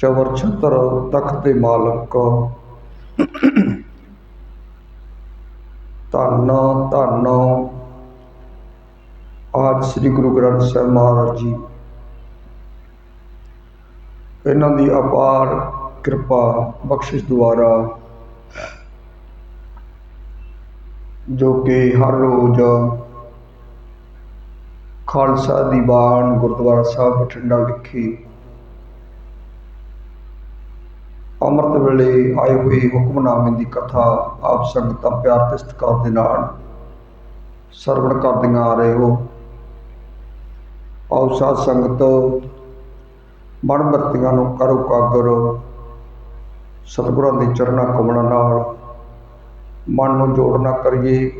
ਚਵਰ ਛਤਰ ਤਖਤ ਦੇ ਮਾਲਕ। ਧੰਨ ਧੰਨ। ਆਜ ਸ੍ਰੀ ਗੁਰੂ ਗ੍ਰੰਥ ਸਾਹਿਬ ਮਹਾਰਾਜ ਜੀ। ਇਹਨਾਂ ਦੀ ਅਪਾਰ ਕਿਰਪਾ, ਬਖਸ਼ਿਸ਼ ਦੁਆਰਾ, ਜੋ ਕਿ ਹਰ ਰੋਜ਼ ਖਾਲਸਾ ਦੀਵਾਨ ਗੁਰਦੁਆਰਾ ਸਾਹਿਬ, ਬਠਿੰਡਾ ਵਿਖੇ ਅੰਮ੍ਰਿਤ ਵੇਲੇ ਆਏ ਹੋਏ ਹੁਕਮਨਾਮੇ ਦੀ ਕਥਾ ਆਪ ਸੰਗਤਾਂ ਪਿਆਰ ਤੇ ਸਤਿਕਾਰ ਦੇ ਨਾਲ ਸਰਵਣ ਕਰਦੀਆਂ ਆ ਰਹੇ ਹੋ। ਆਓ ਸਾਧ ਸੰਗਤ, ਮਨ ਵਰਤੀਆਂ ਨੂੰ ਕਰੋ ਕਾਗਰ, ਸਤਿਗੁਰਾਂ ਦੇ ਚਰਨਾਂ ਕਮਲਾਂ ਨਾਲ ਮਨ ਨੂੰ ਜੋੜਨਾ ਕਰੀਏ।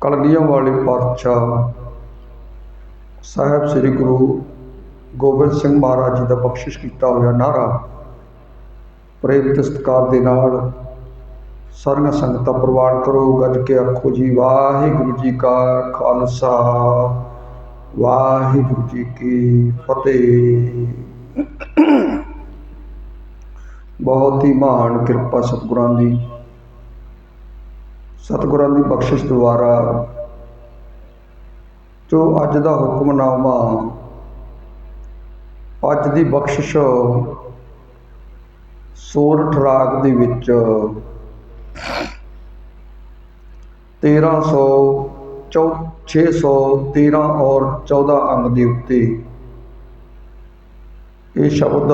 ਕਲਗੀਆਂ ਵਾਲੇ ਪਾਤਸ਼ਾਹ ਸਾਹਿਬ ਸ੍ਰੀ ਗੁਰੂ ਗੋਬਿੰਦ ਸਿੰਘ ਮਹਾਰਾਜ ਜੀ ਦਾ ਬਖਸ਼ਿਸ਼ ਕੀਤਾ ਹੋਇਆ ਨਾਰਾ ਪ੍ਰੇਮ ਤੇ ਸਤਿਕਾਰ ਦੇ ਨਾਲ ਸਾਰੀਆਂ ਸੰਗਤਾਂ ਪ੍ਰਵਾਨ ਕਰੋ ਗੱਜ ਕੇ ਆਖੋ ਜੀ, ਵਾਹਿਗੁਰੂ ਜੀ ਕਾ ਖਾਲਸਾ, ਵਾਹਿਗੁਰੂ ਜੀ ਕੀ ਫਤਿਹ। ਬਹੁਤ ਹੀ ਮਹਾਨ ਕਿਰਪਾ ਸਤਿਗੁਰਾਂ ਦੀ ਸਤਿਗੁਰਾਂ ਦੀ ਬਖਸ਼ਿਸ਼ ਦੁਆਰਾ ਜੋ ਅੱਜ ਦਾ ਹੁਕਮਨਾਮਾ ਅੱਜ ਦੀ ਬਖਸ਼ਿਸ਼ ਸੋਰਠ ਰਾਗ ਦੇ ਵਿੱਚ 1300 613 ਔਰ 14 ਅੰਗ ਦੇ ਉੱਤੇ ਇਹ ਸ਼ਬਦ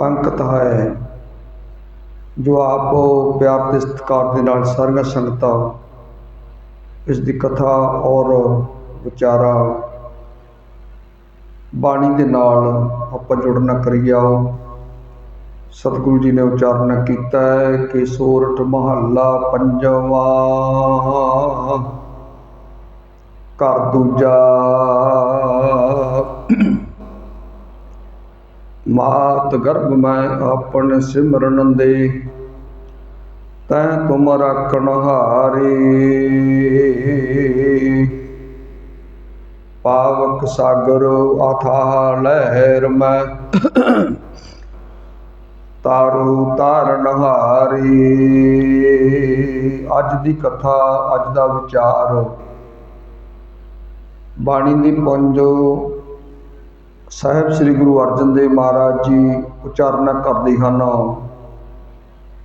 ਅੰਕਿਤ ਹੈ, ਜੋ ਆਪ ਪਿਆਰ ਤੇ ਸਤਿਕਾਰ ਦੇ ਨਾਲ ਸਾਰੀਆਂ ਸੰਗਤਾਂ ਇਸ ਦੀ ਕਥਾ ਔਰ ਵਿਚਾਰਾ ਬਾਣੀ ਦੇ ਨਾਲ ਆਪਾਂ ਜੁੜਨਾ ਕਰੀ ਆਓ ਸਤਿਗੁਰੂ ਜੀ ਨੇ ਉਚਾਰਨ ਕੀਤਾ ਹੈ ਕਿ ਸੋਰਠ ਮਹੱਲਾ ਪੰਜਵਾਂ। ਘਰ ਦੂਜਾ। ਮਾਤ ਗਰਭ ਮੈਂ ਆਪਣ ਸਿਮਰਨ ਦੇ, ਤੈ ਤੁਮ ਰਾਖਣ ਹਾਰੇ ਪਾਵਕ ਸਾਗਰ ਅਥਾ ਲਹਿਰ ਮੈਂ। ਤਾਰੂ ਤਾਰਨ ਹਾਰੀ। ਅੱਜ ਦੀ ਕਥਾ, ਅੱਜ ਦਾ ਵਿਚਾਰ। ਬਾਣੀ ਦੀ ਪੁੰਜੋ। ਸਾਹਿਬ ਸ੍ਰੀ ਗੁਰੂ ਅਰਜਨ ਦੇਵ ਮਹਾਰਾਜ ਜੀ ਉਚਾਰਨਾ ਕਰਦੇ ਹਨ।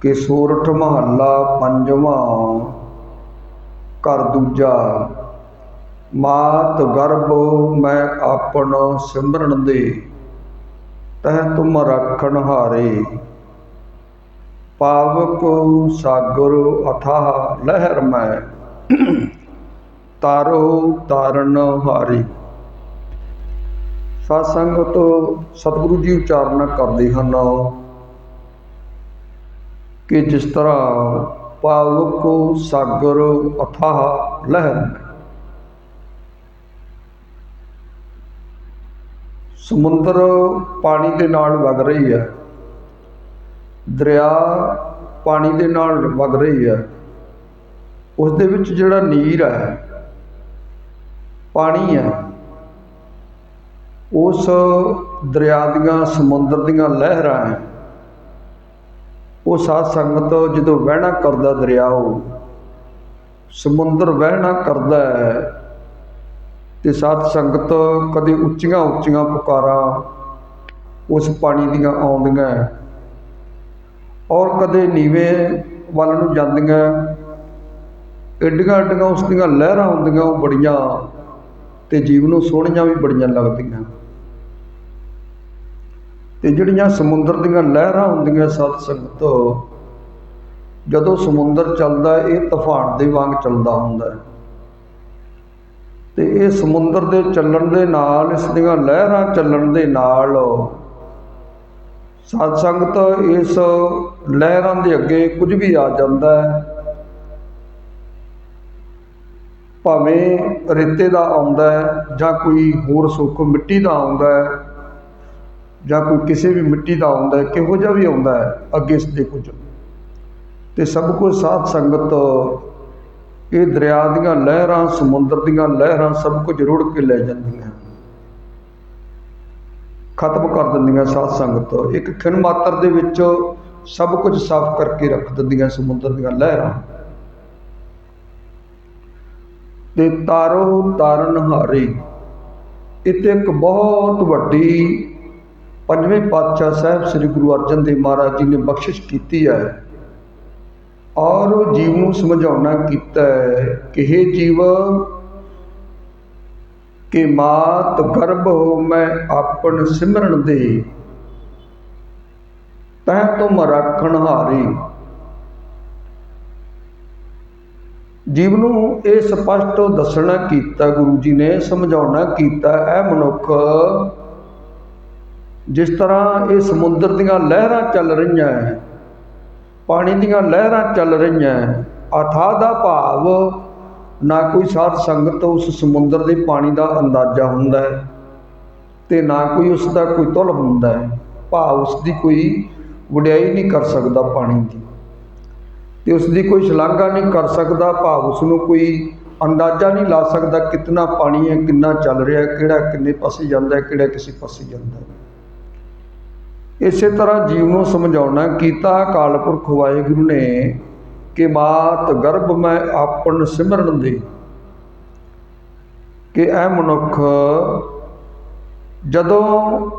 ਕਿ ਸੂਰਠ ਮਹੱਲਾ ਪੰਜਵਾਂ, ਘਰ ਦੂਜਾ। ਮਾਤ ਗਰਭ ਮੈਂ ਆਪਣੋ ਸਿਮਰਨ ਦੇ, ਤਹ ਤੁਮ ਰੱਖਣ ਹਾਰੇ। ਪਾਵਕ ਸਾਗਰ ਅਥਾਹ ਲਹਿਰ ਮੈਂ, ਤਾਰੋ ਤਾਰਨ ਹਾਰੀ। ਸਾਧ ਸੰਗਤ ਸਤਿਗੁਰੂ ਜੀ ਉਚਾਰਨ ਕਰਦੇ ਹਨ। ਕਿ ਜਿਸ ਤਰ੍ਹਾਂ ਪਾਵਕ ਸਾਗਰ ਅਥਾਹ ਲਹਿਰ ਸਮੁੰਦਰ ਪਾਣੀ ਦੇ ਨਾਲ ਵਗ ਰਹੀ ਹੈ। ਦਰਿਆ ਪਾਣੀ ਦੇ ਨਾਲ ਵਗ ਰਹੀ ਹੈ। ਉਸ ਦੇ ਵਿੱਚ ਜਿਹੜਾ ਨੀਰ ਹੈ, ਪਾਣੀ ਹੈ, ਉਸ ਦਰਿਆ ਦੀਆਂ, ਸਮੁੰਦਰ ਦੀਆਂ ਲਹਿਰਾਂ ਹੈ। ਉਹ ਸਾਧ ਸੰਗਤ ਜਦੋਂ ਵਹਿਣਾ ਕਰਦਾ ਦਰਿਆ ਉਹ, ਸਮੁੰਦਰ ਵਹਿਣਾ ਕਰਦਾ ਹੈ ਅਤੇ ਸਾਧ ਸੰਗਤ ਕਦੇ ਉੱਚੀਆਂ ਉੱਚੀਆਂ ਪੁਕਾਰਾਂ ਉਸ ਪਾਣੀ ਦੀਆਂ ਆਉਂਦੀਆਂ ਔਰ ਕਦੇ ਨੀਵੇਂ ਵੱਲ ਨੂੰ ਜਾਂਦੀਆਂ ਏਡੀਆਂ ਏਡੀਆਂ ਉਸ ਦੀਆਂ ਲਹਿਰਾਂ ਹੁੰਦੀਆਂ, ਉਹ ਬੜੀਆਂ ਤੇ ਜੀਵ ਨੂੰ ਸੋਹਣੀਆਂ ਵੀ ਬੜੀਆਂ ਲੱਗਦੀਆਂ। ਤੇ ਜਿਹੜੀਆਂ ਸਮੁੰਦਰ ਦੀਆਂ ਲਹਿਰਾਂ ਹੁੰਦੀਆਂ ਸਤ ਸੰਗਤ, ਜਦੋਂ ਸਮੁੰਦਰ ਚੱਲਦਾ, ਇਹ ਤੂਫਾਨ ਦੇ ਵਾਂਗ ਚੱਲਦਾ ਹੁੰਦਾ ਹੈ। ਤੇ ਇਹ ਸਮੁੰਦਰ ਦੇ ਚੱਲਣ ਦੇ ਨਾਲ, ਇਸ ਦੀਆਂ ਲਹਿਰਾਂ ਚੱਲਣ ਦੇ ਨਾਲ ਸਤ ਸੰਗਤ ਇਸ ਲਹਿਰਾਂ ਦੇ ਅੱਗੇ ਕੁਝ ਵੀ ਆ ਜਾਂਦਾ ਹੈ। ਭਾਵੇਂ ਰੇਤੇ ਦਾ ਆਉਂਦਾ ਹੈ ਜਾਂ ਕੋਈ ਹੋਰ ਸੁੱਖ ਮਿੱਟੀ ਦਾ ਆਉਂਦਾ ਹੈ ਜਾਂ ਕੋਈ ਕਿਸੇ ਵੀ ਮਿੱਟੀ ਦਾ ਆਉਂਦਾ ਹੈ, ਕਿਹੋ ਜਿਹਾ ਵੀ ਆਉਂਦਾ ਹੈ, ਅੱਗੇ ਇਸ ਦੇ ਕੁਝ। ਤੇ ਸਭ ਕੁਝ ਸਾਧ ਸੰਗਤ ਇਹ ਦਰਿਆ ਦੀਆਂ ਲਹਿਰਾਂ, ਸਮੁੰਦਰ ਦੀਆਂ ਲਹਿਰਾਂ ਸਭ ਕੁਝ ਰੁੜ ਕੇ ਲੈ ਜਾਂਦੀਆਂ ਖਤਮ ਕਰ ਦਿੰਦੀਆਂ ਸਾਧ ਸੰਗਤ। ਇੱਕ ਖਿਣ ਮਾਤਰ ਦੇ ਵਿੱਚ ਸਭ ਕੁਝ ਸਾਫ਼ ਕਰਕੇ ਰੱਖ ਦਿੰਦੀਆਂ ਸਮੁੰਦਰ ਦੀਆਂ ਲਹਿਰਾਂ। ਤੇ ਤਾਰੋ ਤਾਰਨ ਹਾਰੇ। ਇੱਥੇ ਇੱਕ ਬਹੁਤ ਵੱਡੀ ਪੰਜਵੇਂ ਪਾਤਸ਼ਾਹ ਸਾਹਿਬ ਸ੍ਰੀ ਗੁਰੂ ਅਰਜਨ ਦੇਵ ਮਹਾਰਾਜ ਜੀ ਨੇ ਬਖਸ਼ਿਸ਼ ਕੀਤੀ ਹੈ। ਔਰ ਉਹ ਜੀਵ ਨੂੰ ਸਮਝਾਉਣਾ ਕੀਤਾ ਹੈ ਕਿ हे ਜੀਵ, ਕਿ ਮਾਤ ਗਰਭ ਹੋ, ਮੈਂ ਆਪਣ ਸਿਮਰਨ ਦੇ। ਤੈ ਤੁਮ ਰੱਖਣ ਹਾਰੀ। ਜੀਵ ਨੂੰ ਇਹ ਸਪਸ਼ਟ ਦੱਸਣਾ ਕੀਤਾ, ਗੁਰੂ ਜੀ ਨੇ ਸਮਝਾਉਣਾ ਕੀਤਾ ਇਹ ਮਨੁੱਖ, ਜਿਸ ਤਰ੍ਹਾਂ ਇਹ ਸਮੁੰਦਰ ਦੀਆਂ ਲਹਿਰਾਂ ਚੱਲ ਰਹੀਆਂ ਹੈ ਪਾਣੀ ਦੀਆਂ ਲਹਿਰਾਂ ਚੱਲ ਰਹੀਆਂ ਹੈ ਅਥਾਹ ਦਾ ਭਾਵ, ਨਾ ਕੋਈ ਸਾਧ ਸੰਗਤ ਉਸ ਸਮੁੰਦਰ ਦੇ ਪਾਣੀ ਦਾ ਅੰਦਾਜ਼ਾ ਹੁੰਦਾ ਹੈ ਤੇ ਨਾ ਕੋਈ ਉਸ ਦਾ ਕੋਈ ਤੁਲ ਹੁੰਦਾ ਹੈ ਭਾਵ ਉਸ ਦੀ ਕੋਈ ਵਡਿਆਈ ਨਹੀਂ ਕਰ ਸਕਦਾ ਪਾਣੀ ਦੀ ਤੇ ਉਸ ਦੀ ਕੋਈ ਸ਼ਲਾਘਾ ਨਹੀਂ ਕਰ ਸਕਦਾ। ਭਾਵ ਉਸ ਨੂੰ ਕੋਈ ਅੰਦਾਜ਼ਾ ਨਹੀਂ ਲਾ ਸਕਦਾ ਕਿੰਨਾ ਪਾਣੀ ਹੈ ਕਿੰਨਾ ਚੱਲ ਰਿਹਾ, ਕਿਹੜਾ ਕਿੰਨੇ ਪਾਸੇ ਜਾਂਦਾ ਹੈ ਕਿਹੜਾ ਕਿਸੇ ਪਾਸੇ ਜਾਂਦਾ ਹੈ ਇਸੇ ਤਰ੍ਹਾਂ ਜੀਵ ਨੂੰ ਸਮਝਾਉਣਾ, ਕੀਤਾ ਅਕਾਲ ਪੁਰਖ ਵਾਹਿਗੁਰੂ ਨੇ ਕਿ ਮਾਤ ਗਰਭ ਮੈਂ ਆਪਣ ਸਿਮਰਨ ਦੇ, ਕਿ ਇਹ ਮਨੁੱਖ ਜਦੋਂ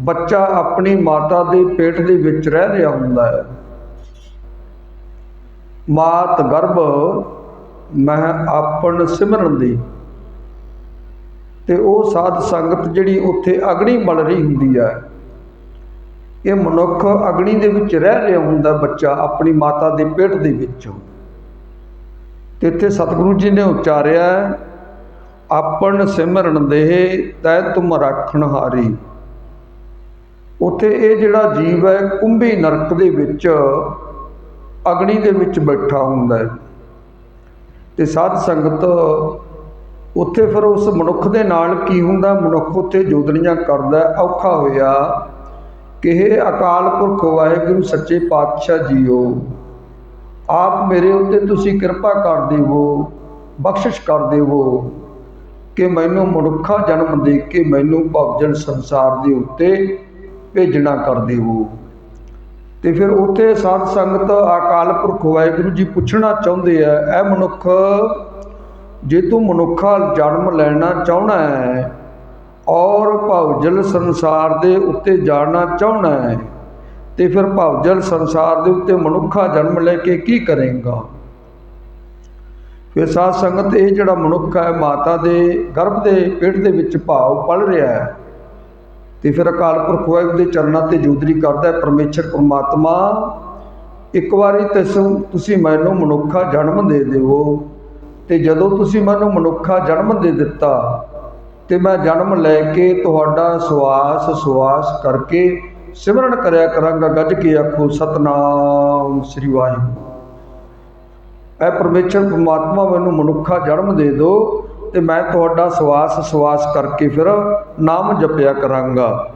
ਬੱਚਾ ਆਪਣੀ ਮਾਤਾ ਦੇ ਪੇਟ ਦੇ ਵਿੱਚ ਰਹਿ ਰਿਹਾ ਹੁੰਦਾ ਹੈ, ਮਾਤ ਗਰਭ ਮੈਂ ਆਪਣ ਸਿਮਰਨ ਦੀ, ਤੇ ਉਹ ਸਾਧ ਸੰਗਤ ਜਿਹੜੀ ਉੱਥੇ ਅਗਨੀ ਬਲ ਰਹੀ ਹੁੰਦੀ ਹੈ ਇਹ ਮਨੁੱਖ ਅਗਨੀ ਦੇ ਵਿੱਚ ਰਹਿ ਰਿਹਾ ਹੁੰਦਾ ਬੱਚਾ ਆਪਣੀ ਮਾਤਾ ਦੇ ਪੇਟ ਦੇ ਵਿੱਚੋਂ। ਤੇ ਇੱਥੇ ਸਤਿਗੁਰੂ ਜੀ ਨੇ ਉਚਾਰਿਆ, ਆਪਣ ਸਿਮਰਨ ਦੇ ਤੈ ਤੁਮ ਰੱਖਣ ਹਾਰੀ। ਉੱਥੇ ਇਹ ਜਿਹੜਾ ਜੀਵ ਹੈ, ਕੁੰਭੀ ਨਰਕ ਦੇ ਵਿੱਚ ਅਗਨੀ ਦੇ ਵਿੱਚ ਬੈਠਾ ਹੁੰਦਾ ਹੈ। ਤੇ ਸਾਧ ਸੰਗਤ, ਉੱਥੇ ਫਿਰ ਉਸ ਮਨੁੱਖ ਦੇ ਨਾਲ ਕੀ ਹੁੰਦਾ? ਮਨੁੱਖ ਉੱਥੇ ਜੋਦੜੀਆਂ ਕਰਦਾ, ਔਖਾ ਹੋਇਆ। ਕਿ ਇਹ ਅਕਾਲ ਪੁਰਖ ਵਾਹਿਗੁਰੂ, ਸੱਚੇ ਪਾਤਸ਼ਾਹ ਜੀਓ। ਆਪ ਮੇਰੇ ਉੱਤੇ ਤੁਸੀਂ ਕਿਰਪਾ ਕਰ ਦੇਵੋ, ਬਖਸ਼ਿਸ਼ ਕਰ ਦੇਵੋ, ਕਿ ਮੈਨੂੰ ਮਨੁੱਖਾ ਜਨਮ ਦੇ ਕੇ ਮੈਨੂੰ ਭਵਜਨ ਸੰਸਾਰ ਦੇ ਉੱਤੇ ਭੇਜਣਾ ਕਰ ਦੇਵੋ। ਤੇ ਫਿਰ ਉੱਥੇ ਸਾਧ ਸੰਗਤ ਅਕਾਲ ਪੁਰਖ ਵਾਹਿਗੁਰੂ ਜੀ ਪੁੱਛਣਾ ਚਾਹੁੰਦੇ ਆ ਇਹ ਮਨੁੱਖ, ਜੇ ਤੂੰ ਮਨੁੱਖਾ ਜਨਮ ਲੈਣਾ ਚਾਹਣਾ ਹੈ ਔਰ ਭਵਜਲ ਸੰਸਾਰ ਦੇ ਉੱਤੇ ਜਾਣਾ ਚਾਹਣਾ ਹੈ, ਤੇ ਫਿਰ ਭਵਜਲ ਸੰਸਾਰ ਦੇ ਉੱਤੇ ਮਨੁੱਖਾ ਜਨਮ ਲੈ ਕੇ ਕੀ ਕਰੇਗਾ? ਫਿਰ ਸਾਧ ਸੰਗਤ ਇਹ ਜਿਹੜਾ ਮਨੁੱਖ ਹੈ, ਮਾਤਾ ਦੇ ਗਰਭ ਦੇ ਪੇਟ ਦੇ ਵਿੱਚ ਭਾਵ ਪਲ ਰਿਹਾ ਹੈ, ਤੇ ਫਿਰ ਅਕਾਲ ਪੁਰਖ ਵਾਹਿਗੁਰੂ ਦੇ ਚਰਨਾਂ ਤੇ ਜੋਦਰੀ ਕਰਦਾ ਹੈ, ਪਰਮੇਸ਼ਰ ਪਰਮਾਤਮਾ, ਇੱਕ ਵਾਰੀ ਤੈਨੂੰ ਤੁਸੀਂ ਮੈਨੂੰ ਮਨੁੱਖਾ ਜਨਮ ਦੇ ਦਿਓ, ਤੇ ਜਦੋਂ ਤੁਸੀਂ ਮੈਨੂੰ ਮਨੁੱਖਾ ਜਨਮ ਦੇ ਦਿੱਤਾ ਤੇ ਮੈਂ ਜਨਮ ਲੈ ਕੇ ਤੁਹਾਡਾ ਸਵਾਸ ਸਵਾਸ ਕਰਕੇ ਸਿਮਰਨ ਕਰਿਆ ਕਰਾਂਗਾ, ਗੱਜ ਕੇ ਆਖੋ, ਸਤਨਾਮ ਸ੍ਰੀ ਵਾਹਿਗੁਰੂ। ਐ ਪਰਮੇਸ਼ਰ ਪਰਮਾਤਮਾ ਮੈਨੂੰ ਮਨੁੱਖਾ ਜਨਮ ਦੇ ਦਿਓ ਤੇ ਮੈਂ ਤੁਹਾਡਾ ਸਵਾਸ ਸਵਾਸ ਕਰਕੇ ਫਿਰ ਨਾਮ ਜਪਿਆ ਕਰਾਂਗਾ।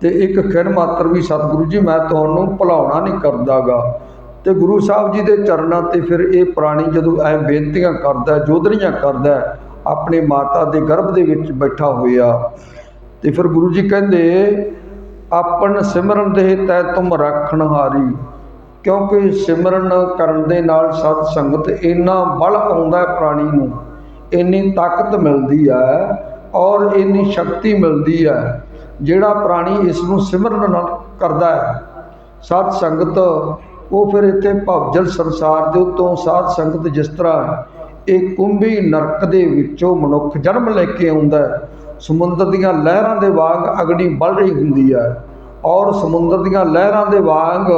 ਤੇ ਇੱਕ ਖਿਣ ਮਾਤਰ ਵੀ ਸਤਿਗੁਰੂ ਜੀ, ਮੈਂ ਤੁਹਾਨੂੰ ਭੁਲਾਉਣਾ ਨਹੀਂ ਕਰਦਾਗਾ। ਤੇ ਗੁਰੂ ਸਾਹਿਬ ਜੀ ਦੇ ਚਰਨਾਂ ਤੇ ਫਿਰ ਇਹ ਪ੍ਰਾਣੀ ਜਦੋਂ ਐ ਬੇਨਤੀਆਂ ਕਰਦਾ ਜੋਧਰੀਆਂ ਕਰਦਾ ਆਪਣੇ ਮਾਤਾ ਦੇ ਗਰਭ ਦੇ ਵਿੱਚ ਬੈਠਾ ਹੋਇਆ। ਤੇ ਫਿਰ ਗੁਰੂ ਜੀ ਕਹਿੰਦੇ ਆਪਨ ਸਿਮਰਨ ਦੇ ਤੈ ਤੁਮ ਰੱਖਣ ਹਾਰੀ। ਕਿਉਂਕਿ ਸਿਮਰਨ ਕਰਨ ਦੇ ਨਾਲ ਸਤ ਸੰਗਤ ਇੰਨਾ ਬਲ ਆਉਂਦਾ ਪ੍ਰਾਣੀ ਨੂੰ, ਇੰਨੀ ਤਾਕਤ ਮਿਲਦੀ ਹੈ ਔਰ ਇੰਨੀ ਸ਼ਕਤੀ ਮਿਲਦੀ ਹੈ, ਜਿਹੜਾ ਪ੍ਰਾਣੀ ਇਸ ਨੂੰ ਸਿਮਰਨ ਨਾਲ ਕਰਦਾ ਹੈ। ਸਾਧ ਸੰਗਤ ਉਹ ਫਿਰ ਇੱਥੇ ਭਵਜਲ ਸੰਸਾਰ ਦੇ ਉੱਤੋਂ ਸਾਧ ਸੰਗਤ ਜਿਸ ਤਰ੍ਹਾਂ ਇਹ ਕੁੰਭੀ ਨਰਕ ਦੇ ਵਿੱਚੋਂ ਮਨੁੱਖ ਜਨਮ ਲੈ ਕੇ ਆਉਂਦਾ ਸਮੁੰਦਰ ਦੀਆਂ ਲਹਿਰਾਂ ਦੇ ਵਾਂਗ ਅਗਨੀ ਬਲ ਰਹੀ ਹੁੰਦੀ ਹੈ ਔਰ ਸਮੁੰਦਰ ਦੀਆਂ ਲਹਿਰਾਂ ਦੇ ਵਾਂਗ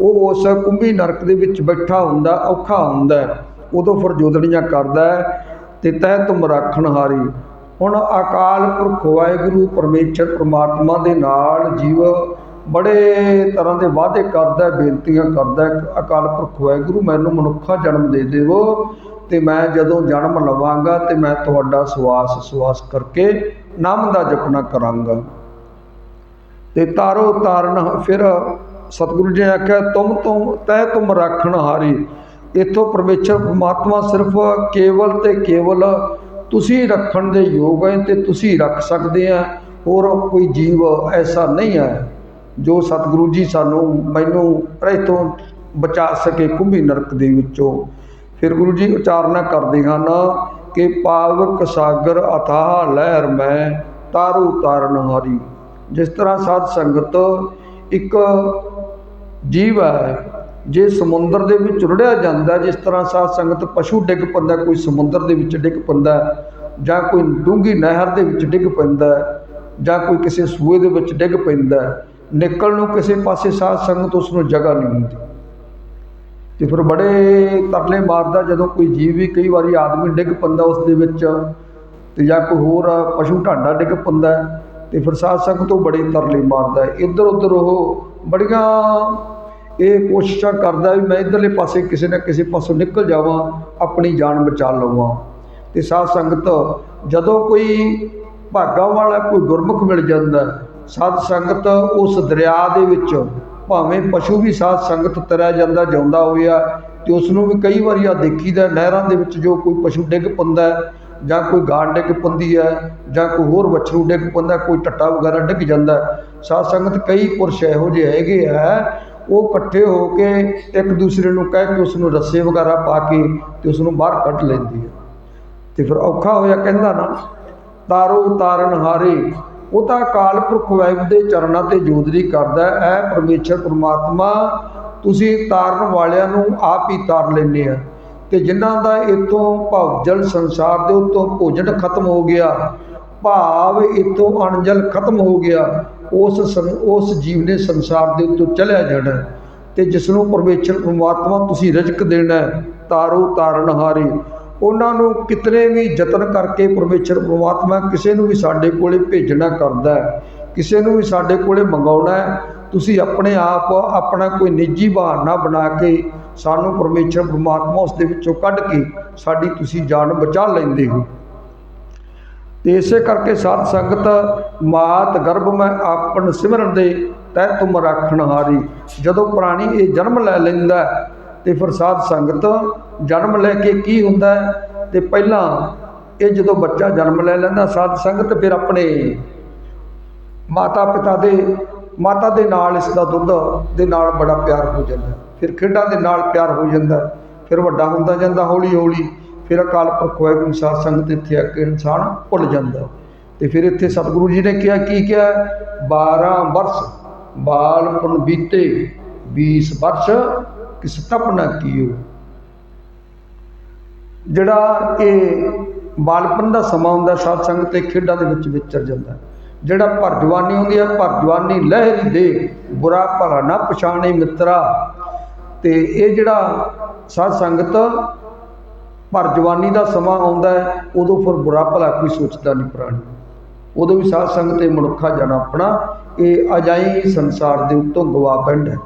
ਉਹ ਉਸ ਕੁੰਭੀ ਨਰਕ ਦੇ ਵਿੱਚ ਬੈਠਾ ਹੁੰਦਾ, ਔਖਾ ਹੁੰਦਾ ਉਦੋਂ ਫਿਰ ਜੋਦੜੀਆਂ ਕਰਦਾ ਹੈ ਤੇ ਤਹਿ ਤੁਮ ਰੱਖਣ ਹਾਰੀ। ਹੁਣ ਅਕਾਲ ਪੁਰਖ ਵਾਹਿਗੁਰੂ ਪਰਮੇਸ਼ਰ ਪ੍ਰਮਾਤਮਾ ਦੇ ਨਾਲ ਜੀਵ ਬੜੇ ਤਰ੍ਹਾਂ ਦੇ ਵਾਅਦੇ ਕਰਦਾ ਬੇਨਤੀਆਂ ਕਰਦਾ ਅਕਾਲ ਪੁਰਖ ਵਾਹਿਗੁਰੂ, ਮੈਨੂੰ ਮਨੁੱਖਾ ਜਨਮ ਦੇ ਦੇਵੋ ਤੇ ਮੈਂ ਜਦੋਂ ਜਨਮ ਲਵਾਂਗਾ ਤੇ ਮੈਂ ਤੁਹਾਡਾ ਸਵਾਸ ਸਵਾਸ ਕਰਕੇ ਨਾਮ ਦਾ ਜਪਣਾ ਕਰਾਂਗਾ। ਤੇ ਤਾਰੋ ਤਾਰਨ ਫਿਰ ਸਤਿਗੁਰੂ ਜੀ ਨੇ ਆਖਿਆ, ਤੁਮ ਤੁਮ, ਤੈ ਤੁਮ ਰੱਖਣ ਹਾਰੀ। ਇਥੋਂ ਪਰਮੇਸ਼ਰ ਪਰਮਾਤਮਾ ਸਿਰਫ ਕੇਵਲ ਤੇ ਕੇਵਲ ਤੁਸੀਂ ਰੱਖਣ ਦੇ ਯੋਗ ਹੈ ਤੇ ਤੁਸੀਂ ਰੱਖ ਸਕਦੇ ਆ। ਹੋਰ ਕੋਈ ਜੀਵ ਐਸਾ ਨਹੀਂ ਹੈ। ਜੋ ਸਤਿਗੁਰੂ ਜੀ ਸਾਨੂੰ ਮੈਨੂੰ ਇਹ ਤੋਂ ਬਚਾ ਸਕੇ ਕੁੰਭੀ ਨਰਕ ਦੇ ਵਿੱਚੋਂ। ਫਿਰ ਗੁਰੂ ਜੀ ਉਚਾਰਨਾ ਕਰਦੇ ਹਨ ਕਿ ਪਾਵਕ ਸਾਗਰ ਅਥਾਹ ਲਹਿਰ ਮੈਂ ਤਾਰੂ ਤਾਰਨ ਹਾਰੀ। ਜਿਸ ਤਰ੍ਹਾਂ ਸਾਧ ਸੰਗਤ ਇੱਕ ਜੀਵ ਹੈ, ਜੇ ਸਮੁੰਦਰ ਦੇ ਵਿੱਚ ਰੁੜਿਆ ਜਾਂਦਾ, ਜਿਸ ਤਰ੍ਹਾਂ ਸਾਧ ਸੰਗਤ ਪਸ਼ੂ ਡਿੱਗ ਪੈਂਦਾ, ਕੋਈ ਸਮੁੰਦਰ ਦੇ ਵਿੱਚ ਡਿੱਗ ਪੈਂਦਾ, ਜਾਂ ਕੋਈ ਡੂੰਘੀ ਨਹਿਰ ਦੇ ਵਿੱਚ ਡਿੱਗ ਪੈਂਦਾ, ਜਾਂ ਕੋਈ ਕਿਸੇ ਸੂਏ ਦੇ ਵਿੱਚ ਡਿੱਗ ਪੈਂਦਾ ਨਿਕਲ ਨੂੰ ਕਿਸੇ ਪਾਸੇ ਸਾਧ ਸੰਗਤ ਉਸ ਨੂੰ ਜਗ੍ਹਾ ਨਹੀਂ ਹੁੰਦੀ। ਤੇ ਫਿਰ ਬੜੇ ਤਰਲੇ ਮਾਰਦਾ ਜਦੋਂ ਕੋਈ ਜੀਵ ਵੀ ਕਈ ਵਾਰੀ ਆਦਮੀ ਡਿੱਗ ਪੈਂਦਾ ਉਸ ਦੇ ਵਿੱਚ ਤੇ ਜਾਂ ਕੋਈ ਹੋਰ ਪਸ਼ੂ ਢਾਂਡਾ ਡਿੱਗ ਪੈਂਦਾ ਤੇ ਫਿਰ ਸਾਧ ਸੰਗਤ ਤੋਂ ਬੜੇ ਤਰਲੇ ਮਾਰਦਾ। ਇੱਧਰ ਉੱਧਰ ਉਹ ਬੜੀਆਂ ਇਹ ਕੋਸ਼ਿਸ਼ਾਂ ਕਰਦਾ ਵੀ ਮੈਂ ਇੱਧਰਲੇ ਪਾਸੇ ਕਿਸੇ ਨਾ ਕਿਸੇ ਪਾਸੋਂ ਨਿਕਲ ਜਾਵਾਂ, ਆਪਣੀ ਜਾਨ ਬਚਾ ਲਵਾਂ। ਤੇ ਸਾਧ ਸੰਗਤ ਜਦੋਂ ਕੋਈ ਭਾਗਾ ਵਾਲਾ, ਕੋਈ ਗੁਰਮੁਖ ਮਿਲ ਜਾਂਦਾ ਸਾਧ ਸੰਗਤ ਉਸ ਦਰਿਆ ਦੇ ਵਿੱਚ, ਭਾਵੇਂ ਪਸ਼ੂ ਵੀ ਸਾਧ ਸੰਗਤ ਤਰਿਆ ਜਾਂਦਾ ਜਾਂਦਾ ਹੋਇਆ, ਤੇ ਉਸ ਨੂੰ ਵੀ ਕਈ ਵਾਰੀ ਆ ਦੇਖੀਦਾ ਨਹਿਰਾਂ ਦੇ ਵਿੱਚ ਜੋ ਕੋਈ ਪਸ਼ੂ ਡਿੱਗ ਪੈਂਦਾ ਜਾਂ ਕੋਈ ਗਾਂ ਡਿੱਗ ਪੈਂਦੀ ਹੈ, ਜਾਂ ਕੋਈ ਹੋਰ ਵੱਛਰੂ ਡਿੱਗ ਪੈਂਦਾ ਕੋਈ ਟੱਟਾ ਵਗੈਰਾ ਡਿੱਗ ਜਾਂਦਾ ਹੈ। ਸਾਧ ਸੰਗਤ ਕਈ ਪੁਰਸ਼ ਇਹੋ ਜਿਹੇ ਹੈਗੇ ਆ, ਉਹ ਇਕੱਠੇ ਹੋ ਕੇ ਇੱਕ ਦੂਸਰੇ ਨੂੰ ਕਹਿ ਕੇ ਉਸ ਨੂੰ ਰੱਸੇ ਵਗੈਰਾ ਪਾ ਕੇ ਤੇ ਉਸ ਨੂੰ ਬਾਹਰ ਕੱਢ ਲੈਂਦੀ ਹੈ ਤੇ ਫਿਰ ਔਖਾ ਹੋਇਆ ਕਹਿੰਦਾ ਨਾ, ਤਾਰੋ ਤਾਰਨ ਹਾਰੇ ਉਹ ਤਾਂ ਅਕਾਲ ਪੁਰਖ ਵਾਹਿਗੁਰੂ ਦੇ ਚਰਨਾਂ ਤੇ ਜੋਦਰੀ ਕਰਦਾ ਹੈ। ਐ ਪਰਮੇਸ਼ਰ ਪ੍ਰਮਾਤਮਾ, ਤੁਸੀਂ ਤਾਰਨ ਵਾਲਿਆਂ ਨੂੰ ਆਪ ਹੀ ਤਾਰ ਲੈਂਦੇ ਆ। ਤੇ ਜਿਨ੍ਹਾਂ ਦਾ ਇਤੋਂ ਭਵਜਲ ਸੰਸਾਰ ਦੇ ਉਤੋਂ ਭੋਜਨ ਖਤਮ ਹੋ ਗਿਆ, ਭਾਵ ਇਤੋਂ ਅਣਜਲ ਖਤਮ ਹੋ ਗਿਆ, ਉਸ ਸੰ- ਉਸ ਜੀਵ ਨੇ ਸੰਸਾਰ ਦੇ ਉੱਤੋਂ ਚਲਿਆ ਜਾਣਾ। ਤੇ ਜਿਸ ਨੂੰ ਪਰਮੇਸ਼ਰ ਪ੍ਰਮਾਤਮਾ ਤੁਸੀਂ ਰਜਕ ਦੇਣਾ ਤਾਰੋ ਤਾਰਨ ਹਾਰੇ। ਉਹਨਾਂ ਨੂੰ ਕਿਤਨੇ ਵੀ ਯਤਨ ਕਰਕੇ ਪਰਮੇਸ਼ਰ ਪ੍ਰਮਾਤਮਾ ਕਿਸੇ ਨੂੰ ਵੀ ਸਾਡੇ ਕੋਲੇ ਭੇਜਣਾ ਕਰਦਾ ਹੈ, ਕਿਸੇ ਨੂੰ ਵੀ ਸਾਡੇ ਕੋਲੇ ਮੰਗਾਉਣਾ ਹੈ, ਤੁਸੀਂ ਆਪਣੇ ਆਪ ਆਪਣਾ ਕੋਈ ਨਿੱਜੀ ਬਹਾਨਾ ਬਣਾ ਕੇ ਸਾਨੂੰ ਪਰਮੇਸ਼ਰ ਪ੍ਰਮਾਤਮਾ ਉਸ ਦੇ ਵਿੱਚੋਂ ਕੱਢ ਕੇ ਸਾਡੀ ਤੁਸੀਂ ਜਾਨ ਬਚਾ ਲੈਂਦੇ ਹੋ। ਤੇ ਇਸੇ ਕਰਕੇ ਸਾਧ ਸੰਗਤ, ਮਾਤ ਗਰਭ ਮੈਂ ਆਪਨ ਸਿਮਰਨ ਦੇ ਤੈ ਤੁਮ ਰੱਖਣ ਹਾਰੀ। ਜਦੋਂ ਪ੍ਰਾਣੀ ਇਹ ਜਨਮ ਲੈ ਲੈਂਦਾ ਤੇ ਫਿਰ ਸਾਧ ਸੰਗਤ ਜਨਮ ਲੈ ਕੇ ਕੀ ਹੁੰਦਾ ਹੈ? ਤੇ ਪਹਿਲਾਂ ਇਹ ਜਦੋਂ ਬੱਚਾ ਜਨਮ ਲੈ ਲੈਂਦਾ ਸਾਧ ਸੰਗਤ, ਫਿਰ ਆਪਣੇ ਮਾਤਾ ਪਿਤਾ ਦੇ, ਮਾਤਾ ਦੇ ਨਾਲ ਇਸ ਦਾ ਦੁੱਧ ਦੇ ਨਾਲ ਬੜਾ ਪਿਆਰ ਹੋ ਜਾਂਦਾ। ਫਿਰ ਖੇਡਾਂ ਦੇ ਨਾਲ ਪਿਆਰ ਹੋ ਜਾਂਦਾ। ਫਿਰ ਵੱਡਾ ਹੁੰਦਾ ਜਾਂਦਾ ਹੌਲੀ ਹੌਲੀ ਫਿਰ ਅਕਾਲ ਪੁਰਖ ਵਾਹਿਗੁਰੂ ਸਾਧ ਸੰਗਤ ਇੱਥੇ ਆ ਕੇ ਇਨਸਾਨ ਭੁੱਲ ਜਾਂਦਾ। ਤੇ ਫਿਰ ਇੱਥੇ ਸਤਿਗੁਰੂ ਜੀ ਨੇ ਕਿਹਾ, ਕੀ ਕਿਹਾ? 12 ਵਰਸ ਬਾਲਪਨ ਬੀਤੇ 20 ਵਰਸ ਕਿਸ ਤਪਨਾ ਕੀਓ। ਜਿਹੜਾ ਇਹ ਬਾਲਪਨ ਦਾ ਸਮਾਂ ਹੁੰਦਾ, ਸਾਧ ਸੰਗਤ ਤੇ ਖੇਡਾਂ ਦੇ ਵਿੱਚ ਵਿਚਰ ਜਾਂਦਾ। ਜਿਹੜਾ ਭਰ ਜਵਾਨੀ ਹੁੰਦੀ ਹੈ ਭਰ ਜਵਾਨੀ ਲਹਿਰੀ ਦੇ, ਬੁਰਾ ਭਲਾ ਨਾ ਪਛਾਣੇ ਮਿੱਤਰਾ। ਤੇ ਇਹ ਜਿਹੜਾ ਸਾਧ ਸੰਗਤ ਭਰ ਜਵਾਨੀ ਦਾ ਸਮਾਂ ਆਉਂਦਾ ਹੈ, ਉਦੋਂ ਫਿਰ ਬੁਰਾ ਭਲਾ ਕੋਈ ਸੋਚਦਾ ਨਹੀਂ ਪ੍ਰਾਣੀ। ਉਦੋਂ ਵੀ ਸਾਧ ਸੰਗਤ ਤੇ ਮਨੁੱਖਾ ਜਾਣਾ ਆਪਣਾ, ਇਹ ਅਜਾਈ ਸੰਸਾਰ ਦੇ ਉੱਤੋਂ ਗਵਾ ਬੈਂਡ ਹੈ।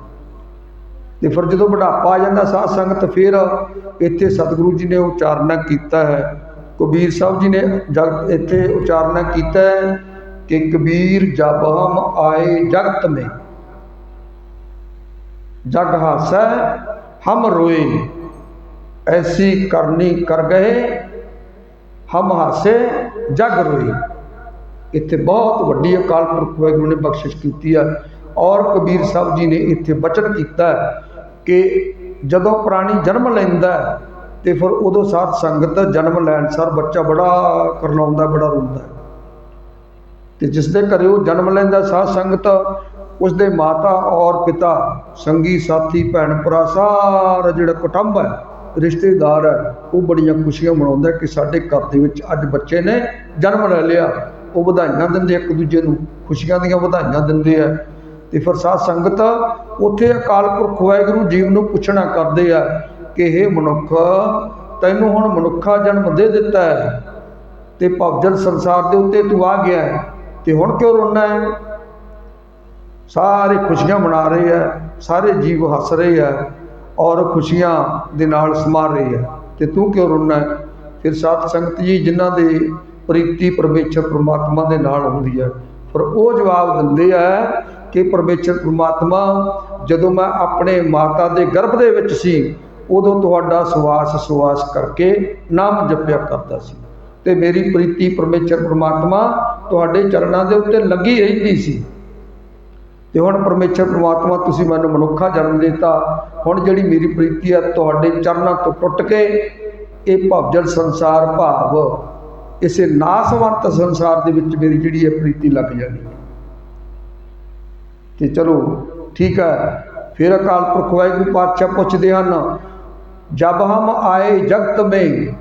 ਤੇ ਫਿਰ ਜਦੋਂ ਬੁਢਾਪਾ ਆ ਜਾਂਦਾ ਸਾਧ ਸੰਗਤ ਫਿਰ ਇੱਥੇ ਸਤਿਗੁਰੂ ਜੀ ਨੇ ਉਚਾਰਨਾ ਕੀਤਾ ਹੈ। ਕਬੀਰ ਸਾਹਿਬ ਜੀ ਨੇ ਜਗ ਇੱਥੇ ਉਚਾਰਨਾ ਕੀਤਾ ਹੈ ਕਿ ਕਬੀਰ ਜਬ ਹਮ ਆਏ ਜਗਤ ਮੇ। ਜਗ ਹਾਸੈ, ਹਮ ਰੋਏ, ਐਸੀ ਕਰਨੀ ਕਰ ਗਏ, ਹਮ ਹਾਸੇ, ਜਗ ਰੋਏ। ਇੱਥੇ ਬਹੁਤ ਵੱਡੀ ਅਕਾਲ ਪੁਰਖ ਵਾਹਿਗੁਰੂ ਨੇ ਬਖਸ਼ਿਸ਼ ਕੀਤੀ ਹੈ ਔਰ ਕਬੀਰ ਸਾਹਿਬ ਜੀ ਨੇ ਇੱਥੇ ਬਚਨ ਕੀਤਾ ਕਿ ਜਦੋਂ ਪ੍ਰਾਣੀ ਜਨਮ ਲੈਂਦਾ ਹੈ ਤੇ ਫਿਰ ਉਦੋਂ ਸਾਧ ਸੰਗਤ ਜਨਮ ਲੈਣ ਸਾਰ ਬੱਚਾ ਬੜਾ ਕਰਲਾਉਂਦਾ ਬੜਾ ਰੋਂਦਾ ਹੈ। ਤੇ ਜਿਸ ਦੇ ਘਰੇ ਉਹ ਜਨਮ ਲੈਂਦਾ ਸਾਧ ਸੰਗਤ, ਉਸ ਦੇ ਮਾਤਾ ਔਰ ਪਿਤਾ, ਸੰਗੀ, ਸਾਥੀ, ਭੈਣ, ਭਰਾ ਸਾਰਾ ਜਿਹੜਾ ਕੁਟੁੰਬ ਹੈ, ਰਿਸ਼ਤੇਦਾਰ ਹੈ, ਉਹ ਬੜੀਆਂ ਖੁਸ਼ੀਆਂ ਮਨਾਉਂਦਾ ਕਿ ਸਾਡੇ ਘਰ ਦੇ ਵਿੱਚ ਅੱਜ ਬੱਚੇ ਨੇ ਜਨਮ ਲੈ ਲਿਆ ਉਹ ਵਧਾਈਆਂ ਦਿੰਦੇ ਇੱਕ ਦੂਜੇ ਨੂੰ, ਖੁਸ਼ੀਆਂ ਦੀਆਂ ਵਧਾਈਆਂ ਦਿੰਦੇ ਆ ਤੇ ਫਿਰ ਸਾਧ ਸੰਗਤ ਉੱਥੇ ਅਕਾਲ ਪੁਰਖ ਵਾਹਿਗੁਰੂ ਜੀਵ ਨੂੰ ਪੁੱਛਣਾ ਕਰਦੇ ਆ ਕਿ ਇਹ ਮਨੁੱਖ, ਤੈਨੂੰ ਹੁਣ ਮਨੁੱਖਾ ਜਨਮ ਦੇ ਦਿੱਤਾ ਹੈ ਤੇ ਭਵਜਲ ਸੰਸਾਰ ਦੇ ਉੱਤੇ ਤੂੰ ਆ ਗਿਆ ਹੈ ਤੇ ਹੁਣ ਕਿਉਂ ਰੋਣਾ ਹੈ? ਸਾਰੇ ਖੁਸ਼ੀਆਂ ਮਨਾ ਰਹੇ ਆ, ਸਾਰੇ ਜੀਵ ਹੱਸ ਰਹੇ ਆ ਔਰ ਖੁਸ਼ੀਆਂ ਦੇ ਨਾਲ ਸਮਾ ਰਹੇ ਆ। ਤੇ ਤੂੰ ਕਿਉਂ ਰੋਣਾ ਹੈ? ਫਿਰ ਸਾਧ ਸੰਗਤ ਜੀ ਜਿਨ੍ਹਾਂ ਦੇ ਪ੍ਰੀਤੀ ਪਰਮੇਸ਼ਰ ਪ੍ਰਮਾਤਮਾ ਦੇ ਨਾਲ ਹੁੰਦੀ ਹੈ ਪਰ ਉਹ ਜਵਾਬ ਦਿੰਦੇ ਆ ਕਿ ਪਰਮੇਸ਼ਰ ਪ੍ਰਮਾਤਮਾ, ਜਦੋਂ ਮੈਂ ਆਪਣੇ ਮਾਤਾ ਦੇ ਗਰਭ ਦੇ ਵਿੱਚ ਸੀ, ਉਦੋਂ ਤੁਹਾਡਾ ਸਵਾਸ ਸਵਾਸ ਕਰਕੇ ਨਾਮ ਜਪਿਆ ਕਰਦਾ ਸੀ। ਤੇ ਮੇਰੀ ਪ੍ਰੀਤੀ ਪਰਮੇਸ਼ਰ ਪ੍ਰਮਾਤਮਾ ਤੁਹਾਡੇ ਚਰਨਾਂ ਦੇ ਉੱਤੇ ਲੱਗੀ ਰਹਿੰਦੀ ਸੀ। ਤੇ ਹੁਣ ਪਰਮੇਸ਼ਰ ਪ੍ਰਮਾਤਮਾ, ਤੁਸੀਂ ਮੈਨੂੰ ਮਨੁੱਖਾ ਜਨਮ ਦਿੱਤਾ। ਹੁਣ ਜਿਹੜੀ ਮੇਰੀ ਪ੍ਰੀਤੀ ਆ, ਤੁਹਾਡੇ ਚਰਨਾਂ ਤੋਂ ਟੁੱਟ ਕੇ ਇਹ ਭਵਜਲ ਸੰਸਾਰ ਭਾਵ, ਇਸੇ ਨਾਸਵੰਤ ਸੰਸਾਰ ਦੇ ਵਿੱਚ ਮੇਰੀ ਜਿਹੜੀ ਹੈ ਪ੍ਰੀਤੀ ਲੱਗ ਜਾਣੀ ਹੈ। ਤੇ ਚਲੋ ਠੀਕ ਹੈ, ਫਿਰ ਅਕਾਲ ਪੁਰਖ ਵਾਹਿਗੁਰੂ ਪਾਤਸ਼ਾਹ ਪੁੱਛਦੇ ਹਨ, ਜਬ ਹਮ ਆਏ ਜਗਤ ਮੇਂ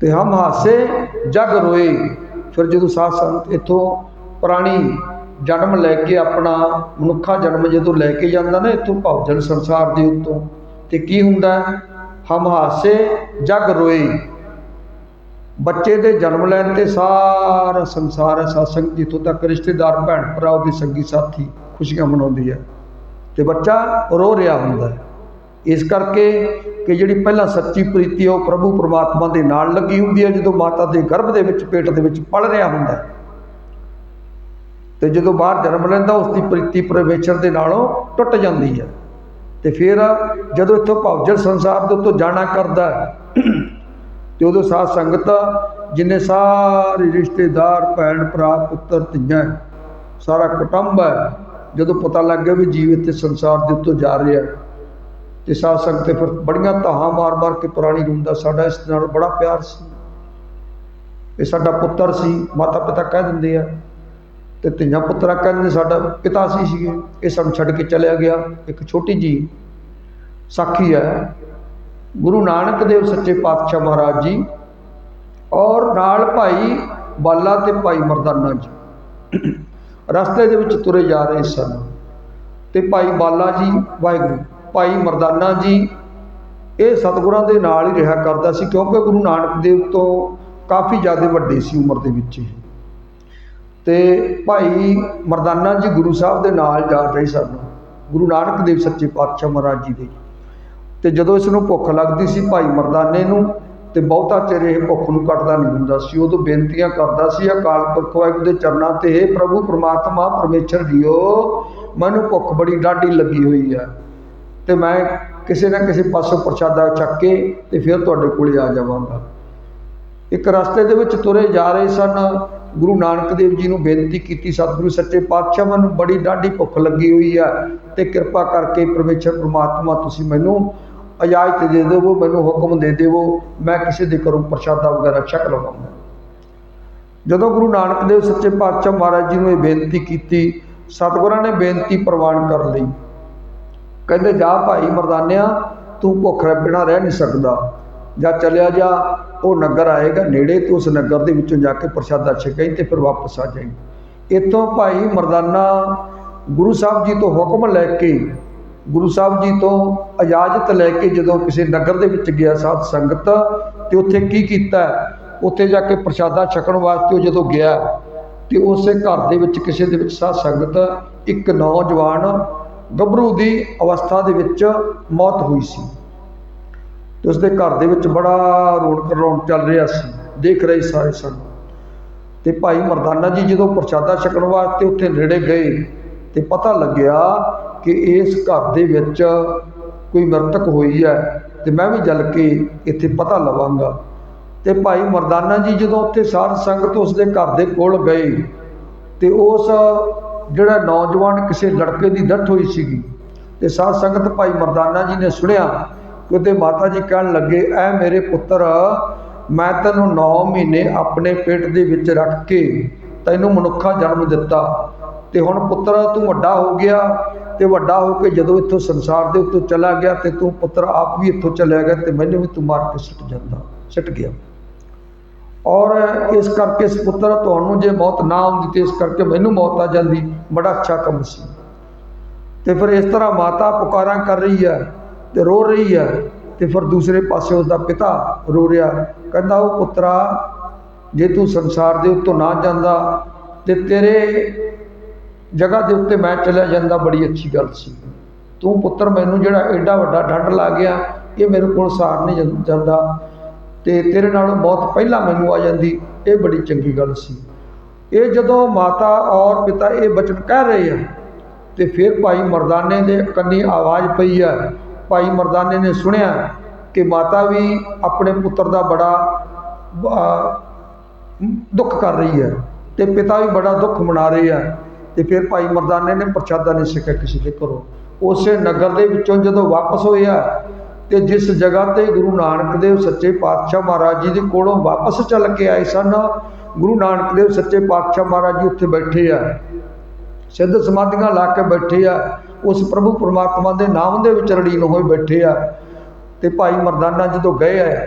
ਤੇ ਹਮ ਹਾਸੇ ਜਗ ਰੋਏ। ਫਿਰ ਜਦੋਂ ਸਾਧ ਸੰਗਤ ਇੱਥੋਂ ਪੁਰਾਣੀ ਜਨਮ ਲੈ ਕੇ ਆਪਣਾ ਮਨੁੱਖਾ ਜਨਮ ਜਦੋਂ ਲੈ ਕੇ ਜਾਂਦਾ ਨਾ ਇੱਥੋਂ ਭਵਜਨ ਸੰਸਾਰ ਦੇ ਉੱਤੋਂ, ਤੇ ਕੀ ਹੁੰਦਾ? ਹਮ ਹਾਸੇ ਜਗ ਰੋਏ। ਬੱਚੇ ਦੇ ਜਨਮ ਲੈਣ ਤੇ ਸਾਰਾ ਸੰਸਾਰ ਹੈ ਸਾਸੰਗ ਜਿੱਥੋਂ ਤੱਕ ਰਿਸ਼ਤੇਦਾਰ, ਭੈਣ ਭਰਾ ਉਹਦੇ ਸੰਗੀ ਸਾਥੀ ਖੁਸ਼ੀਆਂ ਮਨਾਉਂਦੀ ਹੈ। ਤੇ ਬੱਚਾ ਰੋ ਰਿਹਾ ਹੁੰਦਾ ਹੈ। ਇਸ ਕਰਕੇ ਕਿ ਜਿਹੜੀ ਪਹਿਲਾਂ ਸੱਚੀ ਪ੍ਰੀਤੀ ਹੈ, ਉਹ ਪ੍ਰਭੂ ਪਰਮਾਤਮਾ ਦੇ ਨਾਲ ਲੱਗੀ ਹੁੰਦੀ ਹੈ, ਜਦੋਂ ਮਾਤਾ ਦੇ ਗਰਭ ਦੇ ਵਿੱਚ, ਪੇਟ ਦੇ ਵਿੱਚ ਪਲ ਰਿਹਾ ਹੁੰਦਾ ਹੈ। ਤੇ ਜਦੋਂ ਬਾਹਰ ਜਨਮ ਲੈਂਦਾ, ਉਸ ਦੀ ਪ੍ਰੀਤੀ ਪਰਮੇਸ਼ਰ ਦੇ ਨਾਲੋਂ ਟੁੱਟ ਜਾਂਦੀ ਹੈ। ਤੇ ਫਿਰ ਜਦੋਂ ਇੱਥੋਂ ਭਵਜਲ ਸੰਸਾਰ ਦੇ ਉੱਤੋਂ ਜਾਣਾ ਕਰਦਾ ਤੇ ਉਦੋਂ ਸਾਧ ਸੰਗਤ ਜਿੰਨੇ ਸਾਰੇ ਰਿਸ਼ਤੇਦਾਰ, ਭੈਣ ਭਰਾ, ਪੁੱਤਰ, ਧੀਆਂ ਸਾਰਾ ਕੁਟੁੰਬ ਹੈ, ਜਦੋਂ ਪਤਾ ਲੱਗ ਗਿਆ ਵੀ ਜੀਵ ਇੱਥੇ ਸੰਸਾਰ ਦੇ ਉੱਤੋਂ ਜਾ ਰਿਹਾ ਤੇ ਸਾਧ ਸੰਗਤ ਤੇ ਫਿਰ ਬੜੀਆਂ ਧਾਹਾਂ ਮਾਰ-ਮਾਰ ਕੇ ਪੁਰਾਣੀ ਰੂਮ ਦਾ ਸਾਡਾ ਇਸ ਨਾਲ ਬੜਾ ਪਿਆਰ ਸੀ। ਇਹ ਸਾਡਾ ਪੁੱਤਰ ਸੀ, ਮਾਤਾ ਪਿਤਾ ਕਹਿ ਦਿੰਦੇ ਆ, ਤੇ ਧੀਆਂ ਪੁੱਤਰਾ ਕਹਿੰਦੇ ਸਾਡਾ ਪਿਤਾ ਸੀ ਸੀਗੇ, ਇਹ ਸਾਨੂੰ ਛੱਡ ਕੇ ਚਲਿਆ ਗਿਆ, ਇੱਕ ਛੋਟੀ ਜੀ ਸਾਖੀ ਹੈ ਗੁਰੂ ਨਾਨਕ ਦੇਵ ਸੱਚੇ ਪਾਤਸ਼ਾਹ ਮਹਾਰਾਜ ਜੀ ਔਰ ਨਾਲ ਭਾਈ ਬਾਲਾ ਤੇ ਭਾਈ ਮਰਦਾਨਾ ਜੀ। ਰਸਤੇ ਦੇ ਵਿੱਚ ਤੁਰੇ ਜਾ ਰਹੇ ਸਨ ਤੇ ਭਾਈ ਬਾਲਾ ਜੀ ਵਾਹਿਗੁਰੂ ਭਾਈ ਮਰਦਾਨਾ ਜੀ ਇਹ ਸਤਿਗੁਰਾਂ ਦੇ ਨਾਲ ਹੀ ਰਿਹਾ ਕਰਦਾ ਸੀ ਕਿਉਂਕਿ ਗੁਰੂ ਨਾਨਕ ਦੇਵ ਤੋਂ ਕਾਫੀ ਜ਼ਿਆਦਾ ਵੱਡੇ ਸੀ ਉਮਰ ਦੇ ਵਿੱਚ ਇਹ। ਤੇ ਭਾਈ ਮਰਦਾਨਾ ਜੀ ਗੁਰੂ ਸਾਹਿਬ ਦੇ ਨਾਲ ਜਾ ਰਹੇ ਸਨ ਗੁਰੂ ਨਾਨਕ ਦੇਵ ਸੱਚੇ ਪਾਤਸ਼ਾਹ ਮਹਾਰਾਜ ਜੀ ਦੇ। ਤੇ ਜਦੋਂ ਇਸ ਨੂੰ ਭੁੱਖ ਲੱਗਦੀ ਸੀ ਭਾਈ ਮਰਦਾਨੇ ਨੂੰ ਤੇ ਬਹੁਤਾ ਚਿਰ ਇਹ ਭੁੱਖ ਨੂੰ ਕੱਟਦਾ ਨਹੀਂ ਹੁੰਦਾ ਸੀ, ਉਦੋਂ ਬੇਨਤੀਆਂ ਕਰਦਾ ਸੀ ਅਕਾਲ ਪੁਰਖ ਵਾਹਿਗੁਰੂ ਦੇ ਚਰਨਾਂ ਤੇ हे ਪ੍ਰਭੂ, ਪ੍ਰਮਾਤਮਾ, ਪਰਮੇਸ਼ਰ ਜੀਓ, ਮੈਨੂੰ ਭੁੱਖ ਬੜੀ ਡਾਢੀ ਲੱਗੀ ਹੋਈ ਹੈ ਤੇ ਮੈਂ ਕਿਸੇ ਨਾ ਕਿਸੇ ਪਾਸੋਂ ਪ੍ਰਸ਼ਾਦਾ ਚੱਕ ਕੇ ਤੇ ਫਿਰ ਤੁਹਾਡੇ ਕੋਲੇ ਆ ਜਾਵਾਂਗਾ। ਇੱਕ ਰਸਤੇ ਦੇ ਵਿੱਚ ਤੁਰੇ ਜਾ ਰਹੇ ਸਨ। ਗੁਰੂ ਨਾਨਕ ਦੇਵ ਜੀ ਨੂੰ ਬੇਨਤੀ ਕੀਤੀ, ਸਤਿਗੁਰੂ ਸੱਚੇ ਪਾਤਸ਼ਾਹ, ਮੈਨੂੰ ਬੜੀ ਡਾਢੀ ਭੁੱਖ ਲੱਗੀ ਹੋਈ ਆ ਤੇ ਕਿਰਪਾ ਕਰਕੇ ਪਰਮੇਸ਼ਰ, ਪ੍ਰਮਾਤਮਾ, ਤੁਸੀਂ ਮੈਨੂੰ ਇਜਾਜ਼ਤ ਦੇ ਦਿਓ ਮੈਨੂੰ ਹੁਕਮ ਦੇ ਦਿਓ ਮੈਂ ਕਿਸੇ ਦੇ ਘਰੋਂ ਪ੍ਰਸ਼ਾਦਾ ਵਗੈਰਾ ਛਕ ਲਵਾਂਗਾ। ਜਦੋਂ ਗੁਰੂ ਨਾਨਕ ਦੇਵ ਸੱਚੇ ਪਾਤਸ਼ਾਹ ਮਹਾਰਾਜ ਜੀ ਨੂੰ ਇਹ ਬੇਨਤੀ ਕੀਤੀ, ਸਤਿਗੁਰਾਂ ਨੇ ਬੇਨਤੀ ਪ੍ਰਵਾਨ ਕਰ ਲਈ। ਕਹਿੰਦੇ, ਜਾ ਭਾਈ ਮਰਦਾਨਿਆ, ਤੂੰ ਭੁੱਖ ਬਿਨਾ ਰਹਿ ਨਹੀਂ ਸਕਦਾ। ਜਾਂ ਚਲਿਆ ਜਾ, ਉਹ ਨਗਰ ਆਏਗਾ, ਨੇੜੇ ਤੇ ਉਸ ਨਗਰ ਦੇ ਵਿੱਚੋਂ ਜਾ ਕੇ ਪ੍ਰਸ਼ਾਦਾ ਛਕਾਈ ਤੇ ਫਿਰ ਵਾਪਸ ਆ ਜਾਈ। ਇਤੋਂ ਭਾਈ ਮਰਦਾਨਾ, ਗੁਰੂ ਸਾਹਿਬ ਜੀ ਤੋਂ ਹੁਕਮ ਲੈ ਕੇ ਗੁਰੂ ਸਾਹਿਬ ਜੀ ਤੋਂ ਇਜਾਜ਼ਤ ਲੈ ਕੇ ਜਦੋਂ ਕਿਸੇ ਨਗਰ ਦੇ ਵਿੱਚ ਗਿਆ ਸਾਧ ਸੰਗਤ, ਤੇ ਉੱਥੇ ਕੀ ਕੀਤਾ? ਉੱਥੇ ਜਾ ਕੇ ਪ੍ਰਸ਼ਾਦਾ ਛਕਣ ਵਾਸਤੇ ਉਹ ਜਦੋਂ ਗਿਆ, ਤੇ ਉਸੇ ਘਰ ਦੇ ਵਿੱਚ ਕਿਸੇ ਦੇ ਵਿੱਚ ਸਾਧ ਸੰਗਤ, ਇੱਕ ਨੌਜਵਾਨ ਗੱਭਰੂ ਦੀ ਅਵਸਥਾ ਦੇ ਵਿੱਚ ਮੌਤ ਹੋਈ ਸੀ। ਤੇ ਉਸਦੇ ਘਰ ਦੇ ਵਿੱਚ ਬੜਾ ਰੌਣਕ ਰੌਣਕ ਚੱਲ ਰਿਹਾ ਸੀ। ਦੇਖ ਰਹੇ ਸਾਰੇ ਸਨ ਤੇ ਭਾਈ ਮਰਦਾਨਾ ਜੀ ਜਦੋਂ ਪ੍ਰਸ਼ਾਦਾ ਛਕਣ ਵਾਸਤੇ ਉੱਥੇ ਨੇੜੇ ਗਏ, ਤੇ ਪਤਾ ਲੱਗਿਆ ਕਿ ਇਸ ਘਰ ਦੇ ਵਿੱਚ ਕੋਈ ਮ੍ਰਿਤਕ ਹੋਈ ਹੈ ਅਤੇ ਮੈਂ ਵੀ ਜਲ ਕੇ ਇੱਥੇ ਪਤਾ ਲਵਾਂਗਾ। ਅਤੇ ਭਾਈ ਮਰਦਾਨਾ ਜੀ ਜਦੋਂ ਉੱਥੇ ਸਾਧ ਸੰਗਤ ਉਸਦੇ ਘਰ ਦੇ ਕੋਲ ਗਏ ਅਤੇ ਉਸ ਜਿਹੜਾ ਨੌਜਵਾਨ ਕਿਸੇ ਲੜਕੇ ਦੀ ਡੈਥ ਹੋਈ ਸੀਗੀ ਅਤੇ ਸਾਧ ਸੰਗਤ ਭਾਈ ਮਰਦਾਨਾ ਜੀ ਨੇ ਸੁਣਿਆ ਕਿ ਉਹਦੇ ਮਾਤਾ ਜੀ ਕਹਿਣ ਲੱਗੇ, ਐ ਮੇਰੇ ਪੁੱਤਰ, ਮੈਂ ਤੈਨੂੰ 9 ਮਹੀਨੇ ਆਪਣੇ ਪੇਟ ਦੇ ਵਿੱਚ ਰੱਖ ਕੇ ਤੈਨੂੰ ਮਨੁੱਖਾ ਜਨਮ ਦਿੱਤਾ। ਤੇ ਹੁਣ ਪੁੱਤਰ ਤੂੰ ਵੱਡਾ ਹੋ ਗਿਆ ਤੇ ਵੱਡਾ ਹੋ ਕੇ ਜਦੋਂ ਇੱਥੋਂ ਸੰਸਾਰ ਦੇ ਉੱਤੋਂ ਚਲਾ ਗਿਆ ਤੇ ਤੂੰ ਪੁੱਤਰ ਆਪ ਵੀ ਇੱਥੋਂ ਚਲਿਆ ਗਿਆ ਤੇ ਮੈਨੂੰ ਵੀ ਤੂੰ ਮਾਰ ਕੇ ਸੁੱਟ ਜਾਂਦਾ, ਸੁੱਟ ਗਿਆ। ਔਰ ਇਸ ਕਰਕੇ ਇਸ ਪੁੱਤਰ ਤੁਹਾਨੂੰ ਜੇ ਮੌਤ ਨਾ ਹੁੰਦੀ ਤੇ ਇਸ ਕਰਕੇ ਮੈਨੂੰ ਮੌਤ ਆ ਜਾਂਦੀ, ਬੜਾ ਅੱਛਾ ਕੰਮ ਸੀ। ਤੇ ਫਿਰ ਇਸ ਤਰ੍ਹਾਂ ਮਾਤਾ ਪੁਕਾਰਾਂ ਕਰ ਰਹੀ ਹੈ ਤੇ ਰੋ ਰਹੀ ਹੈ ਤੇ ਫਿਰ ਦੂਸਰੇ ਪਾਸੇ ਉਸ ਦਾ ਪਿਤਾ ਰੋ ਰਿਹਾ, ਕਹਿੰਦਾ, ਉਹ ਪੁੱਤਰਾ, ਜੇ ਤੂੰ ਸੰਸਾਰ ਦੇ ਉੱਤੋਂ ਨਾ ਜਾਂਦਾ ਤੇ ਤੇਰੇ ਜਗ੍ਹਾ ਦੇ ਉੱਤੇ ਮੈਂ ਚਲਿਆ ਜਾਂਦਾ, ਬੜੀ ਅੱਛੀ ਗੱਲ ਸੀ। ਤੂੰ ਪੁੱਤਰ, ਮੈਨੂੰ ਜਿਹੜਾ ਐਡਾ ਵੱਡਾ ਡੰਡ ਲਾ ਗਿਆ, ਇਹ ਮੇਰੇ ਕੋਲ ਸਾਰ ਨਹੀਂ ਜਾਂਦਾ। ਤੇ ਤੇਰੇ ਨਾਲੋਂ ਬਹੁਤ ਪਹਿਲਾਂ ਮੈਨੂੰ ਆ ਜਾਂਦੀ, ਇਹ ਬੜੀ ਚੰਗੀ ਗੱਲ ਸੀ। ਇਹ ਜਦੋਂ ਮਾਤਾ ਔਰ ਪਿਤਾ ਇਹ ਬਚਨ ਕਹਿ ਰਹੇ ਆ, ਤੇ ਫਿਰ ਭਾਈ ਮਰਦਾਨੇ ਦੇ ਕੰਨੀ ਆਵਾਜ਼ ਪਈ ਆ। ਭਾਈ ਮਰਦਾਨੇ ਨੇ ਸੁਣਿਆ ਕਿ ਮਾਤਾ ਵੀ ਆਪਣੇ ਪੁੱਤਰ ਦਾ ਬੜਾ ਦੁੱਖ ਕਰ ਰਹੀ ਹੈ ਤੇ ਪਿਤਾ ਵੀ ਬੜਾ ਦੁੱਖ ਮਨਾ ਰਹੇ ਆ। ਤੇ ਫਿਰ ਭਾਈ ਮਰਦਾਨੇ ਨੇ ਪ੍ਰਸ਼ਾਦਾ ਨਹੀਂ ਛਕਿਆ ਕਿਸੇ ਦੇ ਘਰੋਂ। ਉਸੇ ਨਗਰ ਦੇ ਵਿੱਚੋਂ ਜਦੋਂ ਵਾਪਸ ਹੋਇਆ ਤੇ ਜਿਸ ਜਗ੍ਹਾ ਤੇ ਗੁਰੂ ਨਾਨਕ ਦੇਵ ਸੱਚੇ ਪਾਤਸ਼ਾਹ ਮਹਾਰਾਜ ਜੀ ਦੇ ਕੋਲੋਂ ਵਾਪਸ ਚੱਲ ਕੇ ਆਏ ਸਨ, ਗੁਰੂ ਨਾਨਕ ਦੇਵ ਸੱਚੇ ਪਾਤਸ਼ਾਹ ਮਹਾਰਾਜ ਜੀ ਉੱਥੇ ਬੈਠੇ ਆ। ਸਿੱਧ ਸਮਾਧੀਆਂ ਲਾ ਕੇ ਬੈਠੇ ਆ। ਉਸ ਪ੍ਰਭੂ ਪਰਮਾਤਮਾ ਦੇ ਨਾਮ ਦੇ ਵਿੱਚ ਰੜੀਨ ਹੋਏ ਬੈਠੇ ਆ। ਤੇ ਭਾਈ ਮਰਦਾਨਾ ਜਦੋਂ ਗਏ ਆ,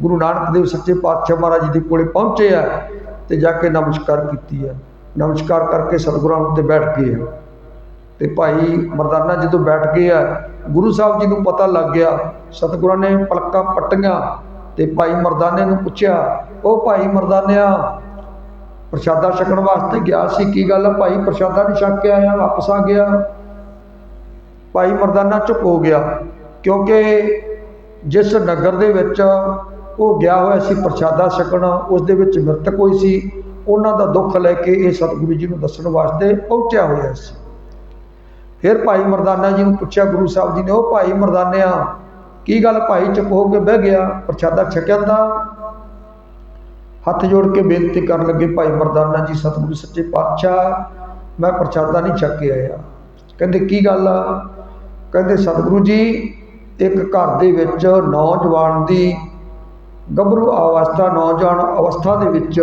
ਗੁਰੂ ਨਾਨਕ ਦੇਵ ਸੱਚੇ ਪਾਤਸ਼ਾਹ ਮਹਾਰਾਜ ਜੀ ਦੇ ਕੋਲੇ ਪਹੁੰਚੇ ਆ ਤੇ ਜਾ ਕੇ ਨਮਸਕਾਰ ਕੀਤੀ ਆ। ਨਮਸਕਾਰ ਕਰਕੇ ਸਤਿਗੁਰਾਂ ਉੱਤੇ ਬੈਠ ਗਏ ਆ। ਤੇ ਭਾਈ ਮਰਦਾਨਾ ਜਦੋਂ ਬੈਠ ਗਏ ਆ, ਗੁਰੂ ਸਾਹਿਬ ਜੀ ਨੂੰ ਪਤਾ ਲੱਗ ਗਿਆ, ਸਤਿਗੁਰਾਂ ਨੇ ਪਲਕਾਂ ਪੱਟੀਆਂ ਤੇ ਭਾਈ ਮਰਦਾਨੇ ਨੂੰ ਪੁੱਛਿਆ, ਉਹ ਭਾਈ ਮਰਦਾਨਿਆ, ਪ੍ਰਸ਼ਾਦਾ ਛਕਣ ਵਾਸਤੇ ਗਿਆ ਸੀ, ਕੀ ਗੱਲ ਭਾਈ ਪ੍ਰਸ਼ਾਦਾ ਨਹੀਂ ਛਕ ਕੇ ਆਇਆ, ਵਾਪਸ ਆ ਗਿਆ? ਭਾਈ ਮਰਦਾਨਾ ਚੁੱਪ ਹੋ ਗਿਆ, ਕਿਉਂਕਿ ਜਿਸ ਨਗਰ ਦੇ ਵਿੱਚ ਉਹ ਗਿਆ ਹੋਇਆ ਸੀ ਪ੍ਰਸ਼ਾਦਾ ਛਕਣ, ਉਸ ਦੇ ਵਿੱਚ ਮ੍ਰਿਤਕ ਹੋਈ ਸੀ। ਉਹਨਾਂ ਦਾ ਦੁੱਖ ਲੈ ਕੇ ਇਹ ਸਤਿਗੁਰੂ ਜੀ ਨੂੰ ਦੱਸਣ ਵਾਸਤੇ ਪਹੁੰਚਿਆ ਹੋਇਆ ਸੀ। ਫਿਰ ਭਾਈ ਮਰਦਾਨਾ ਜੀ ਨੂੰ ਪੁੱਛਿਆ, ਗੁਰੂ ਸਾਹਿਬ ਜੀ ਨੇ, ਉਹ ਭਾਈ ਮਰਦਾਨਿਆ, ਕੀ ਗੱਲ ਭਾਈ ਚੁੱਪ ਹੋ ਕੇ ਬਹਿ ਗਿਆ? ਪ੍ਰਸ਼ਾਦਾ ਛਕਿਆ ਤਾਂ? ਹੱਥ ਜੋੜ ਕੇ ਬੇਨਤੀ ਕਰਨ ਲੱਗੇ, ਭਾਈ ਮਰਦਾਨਾ ਜੀ, ਸਤਿਗੁਰੂ ਸੱਚੇ ਪਾਤਸ਼ਾਹ, ਮੈਂ ਪ੍ਰਸ਼ਾਦਾ ਨਹੀਂ ਛਕ ਕੇ ਆਇਆ। ਕਹਿੰਦੇ, ਕੀ ਗੱਲ ਆ? ਕਹਿੰਦੇ, ਸਤਿਗੁਰੂ ਜੀ, ਇੱਕ ਘਰ ਦੇ ਵਿੱਚ ਨੌਜਵਾਨ ਦੀ ਗੱਭਰੂ ਅਵਸਥਾ, ਨੌਜਵਾਨ ਅਵਸਥਾ ਦੇ ਵਿੱਚ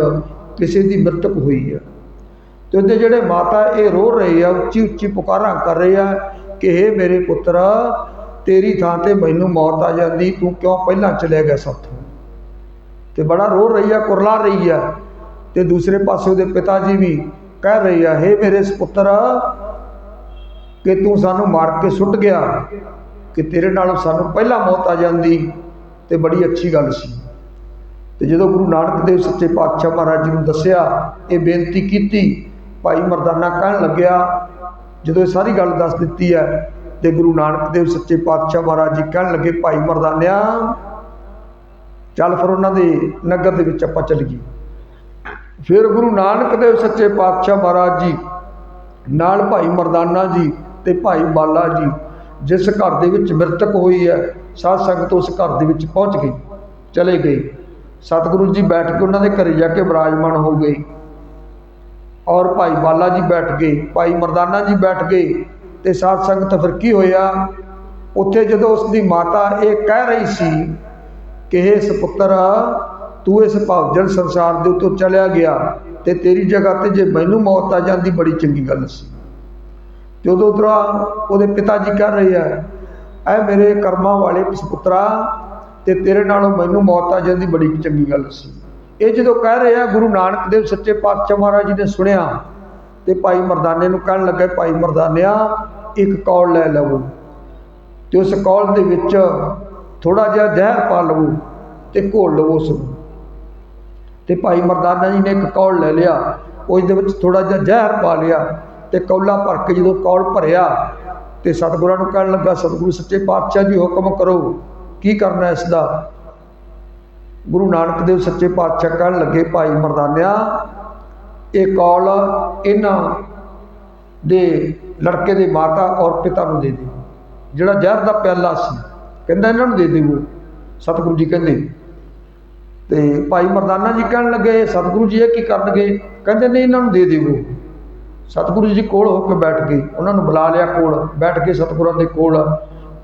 ਕਿਸੇ ਦੀ ਮ੍ਰਿਤਕ ਹੋਈ ਹੈ ਤੇ ਉਹਦੇ ਜਿਹੜੇ ਮਾਤਾ ਇਹ ਰੋ ਰਹੇ ਆ, ਉੱਚੀ ਉੱਚੀ ਪੁਕਾਰਾਂ ਕਰ ਰਹੇ ਆ ਕਿ हे ਮੇਰੇ ਪੁੱਤਰ, ਤੇਰੀ ਥਾਂ ਤੇ ਮੈਨੂੰ ਮੌਤ ਆ ਜਾਂਦੀ, ਤੂੰ ਕਿਉਂ ਪਹਿਲਾਂ ਚਲੇ ਗਿਆ ਸਾਥੋਂ? ਤੇ ਬੜਾ ਰੋ ਰਹੀ ਆ, ਕੁਰਲਾ ਰਹੀ ਆ। ਤੇ ਦੂਸਰੇ ਪਾਸੇ ਉਹਦੇ ਪਿਤਾ ਜੀ ਵੀ ਕਹਿ ਰਹੇ ਆ हे ਮੇਰੇ ਸੁਪੁੱਤਰ ਕਿ ਤੂੰ ਸਾਨੂੰ ਮਾਰ ਕੇ ਸੁੱਟ ਗਿਆ, ਕਿ ਤੇਰੇ ਨਾਲੋਂ ਸਾਨੂੰ ਪਹਿਲਾਂ ਮੌਤ ਆ ਜਾਂਦੀ। ਤੇ ਬੜੀ ਅੱਛੀ ਗੱਲ ਸੀ। ਤੇ ਜਦੋਂ ਗੁਰੂ ਨਾਨਕ ਦੇਵ ਸੱਚੇ ਪਾਤਸ਼ਾਹ ਮਹਾਰਾਜ ਜੀ ਨੂੰ ਦੱਸਿਆ, ਇਹ ਬੇਨਤੀ ਕੀਤੀ, ਭਾਈ ਮਰਦਾਨਾ ਕਹਿਣ ਲੱਗਿਆ, ਜਦੋਂ ਇਹ ਸਾਰੀ ਗੱਲ ਦੱਸ ਦਿੱਤੀ ਹੈ, ਤੇ ਗੁਰੂ ਨਾਨਕ ਦੇਵ ਸੱਚੇ ਪਾਤਸ਼ਾਹ ਮਹਾਰਾਜ ਜੀ ਕਹਿਣ ਲੱਗੇ, ਭਾਈ ਮਰਦਾਨਿਆ, ਚੱਲ ਫਿਰ ਉਹਨਾਂ ਦੇ ਨਗਰ ਦੇ ਵਿੱਚ ਆਪਾਂ ਚੱਲੀਏ ਫਿਰ ਗੁਰੂ ਨਾਨਕ ਦੇਵ ਸੱਚੇ ਪਾਤਸ਼ਾਹ ਮਹਾਰਾਜ ਜੀ ਨਾਲ ਭਾਈ ਮਰਦਾਨਾ ਜੀ ਤੇ ਭਾਈ ਬਾਲਾ ਜੀ, ਜਿਸ ਘਰ ਦੇ ਵਿੱਚ ਮ੍ਰਿਤਕ ਹੋਈ ਹੈ, ਸਾਧ ਸੰਗਤ ਉਸ ਘਰ ਦੇ ਵਿੱਚ ਪਹੁੰਚ ਗਈ, ਚਲੇ ਗਏ। ਸਤਿਗੁਰੂ ਜੀ ਬੈਠ ਕੇ ਉਹਨਾਂ ਦੇ ਘਰੇ ਜਾ ਕੇ ਵਿਰਾਜਮਾਨ ਹੋ ਗਏ। ਔਰ ਭਾਈ ਬਾਲਾ ਜੀ ਬੈਠ ਗਏ, ਭਾਈ ਮਰਦਾਨਾ ਜੀ ਬੈਠ ਗਏ ਤੇ ਸਾਧ ਸੰਗਤ ਫਿਰ ਕੀ ਹੋਇਆ? ਉੱਥੇ ਜਦੋਂ ਉਸ ਦੀ ਮਾਤਾ ਇਹ ਕਹਿ ਰਹੀ ਸੀ ਕਿ ਇਹ ਸੁਪੁੱਤਰ, ਤੂੰ ਇਸ ਭਵਜਨ ਸੰਸਾਰ ਦੇ ਉੱਤੋਂ ਚਲਿਆ ਗਿਆ ਤੇ ਤੇਰੀ ਜਗ੍ਹਾ ਤੇ ਜੇ ਮੈਨੂੰ ਮੌਤ ਆ ਜਾਂਦੀ ਬੜੀ ਚੰਗੀ ਗੱਲ ਸੀ। ਤੇ ਉਦੋਂ ਉਧਰਾ ਉਹਦੇ ਪਿਤਾ ਜੀ ਕਹਿ ਰਹੇ ਆ, ਐ ਮੇਰੇ ਕਰਮਾਂ ਵਾਲੇ ਸੁਪੁੱਤਰਾ ਤੇ ਤੇਰੇ ਨਾਲੋਂ ਮੈਨੂੰ ਮੌਤ ਆ ਜਾਂਦੀ, ਬੜੀ ਚੰਗੀ ਗੱਲ ਸੀ। ਇਹ ਜਦੋਂ ਕਹਿ ਰਿਹਾ, ਗੁਰੂ ਨਾਨਕ ਦੇਵ ਸੱਚੇ ਪਾਤਸ਼ਾਹ ਮਹਾਰਾਜ ਜੀ ਨੇ ਸੁਣਿਆ ਤੇ ਭਾਈ ਮਰਦਾਨੇ ਨੂੰ ਕਹਿਣ ਲੱਗਾ, ਭਾਈ ਮਰਦਾਨਿਆ, ਇੱਕ ਕੌਲ ਲੈ ਲਵੋ ਤੇ ਉਸ ਕੌਲ ਦੇ ਵਿੱਚ ਥੋੜਾ ਜਿਹਾ ਜ਼ਹਿਰ ਪਾ ਲਵੋ ਤੇ ਘੋਲ ਲਵੋ ਉਸ ਨੂੰ ਤੇ ਭਾਈ ਮਰਦਾਨਾ ਜੀ ਨੇ ਇੱਕ ਕੌਲ ਲੈ ਲਿਆ ਉਸ ਦੇ ਵਿੱਚ ਥੋੜਾ ਜਿਹਾ ਜ਼ਹਿਰ ਪਾ ਲਿਆ ਤੇ ਕੌਲਾ ਭਰ ਕੇ ਜਦੋਂ ਕੌਲ ਭਰਿਆ ਤੇ ਸਤਿਗੁਰਾਂ ਨੂੰ ਕਹਿਣ ਲੱਗਾ, ਸਤਿਗੁਰੂ ਸੱਚੇ ਪਾਤਸ਼ਾਹ ਜੀ ਹੁਕਮ ਕਰੋ ਕੀ ਕਰਨਾ ਇਸ ਦਾ ਗੁਰੂ ਨਾਨਕ ਦੇਵ ਸੱਚੇ ਪਾਤਸ਼ਾਹ ਕਹਿਣ ਲੱਗੇ, ਭਾਈ ਮਰਦਾਨਿਆ, ਇਹ ਕੌਲ ਇਹਨਾਂ ਦੇ ਲੜਕੇ ਦੇ ਮਾਤਾ ਔਰ ਪਿਤਾ ਨੂੰ ਦੇ ਦੇ। ਜਿਹੜਾ ਜ਼ਹਿਰ ਦਾ ਪਿਆਲਾ ਸੀ, ਕਹਿੰਦਾ ਇਹਨਾਂ ਨੂੰ ਦੇ ਦੇਵੋ ਸਤਿਗੁਰੂ ਜੀ ਕਹਿੰਦੇ, ਤੇ ਭਾਈ ਮਰਦਾਨਾ ਜੀ ਕਹਿਣ ਲੱਗੇ, ਸਤਿਗੁਰੂ ਜੀ ਇਹ ਕੀ ਕਰਨਗੇ? ਕਹਿੰਦੇ, ਨਹੀਂ, ਇਹਨਾਂ ਨੂੰ ਦੇ ਦੇਵੋ ਸਤਿਗੁਰੂ ਜੀ ਕੋਲ ਹੋ ਕੇ ਬੈਠ ਗਏ। ਉਹਨਾਂ ਨੂੰ ਬੁਲਾ ਲਿਆ ਕੋਲ, ਬੈਠ ਕੇ ਸਤਿਗੁਰਾਂ ਦੇ ਕੋਲ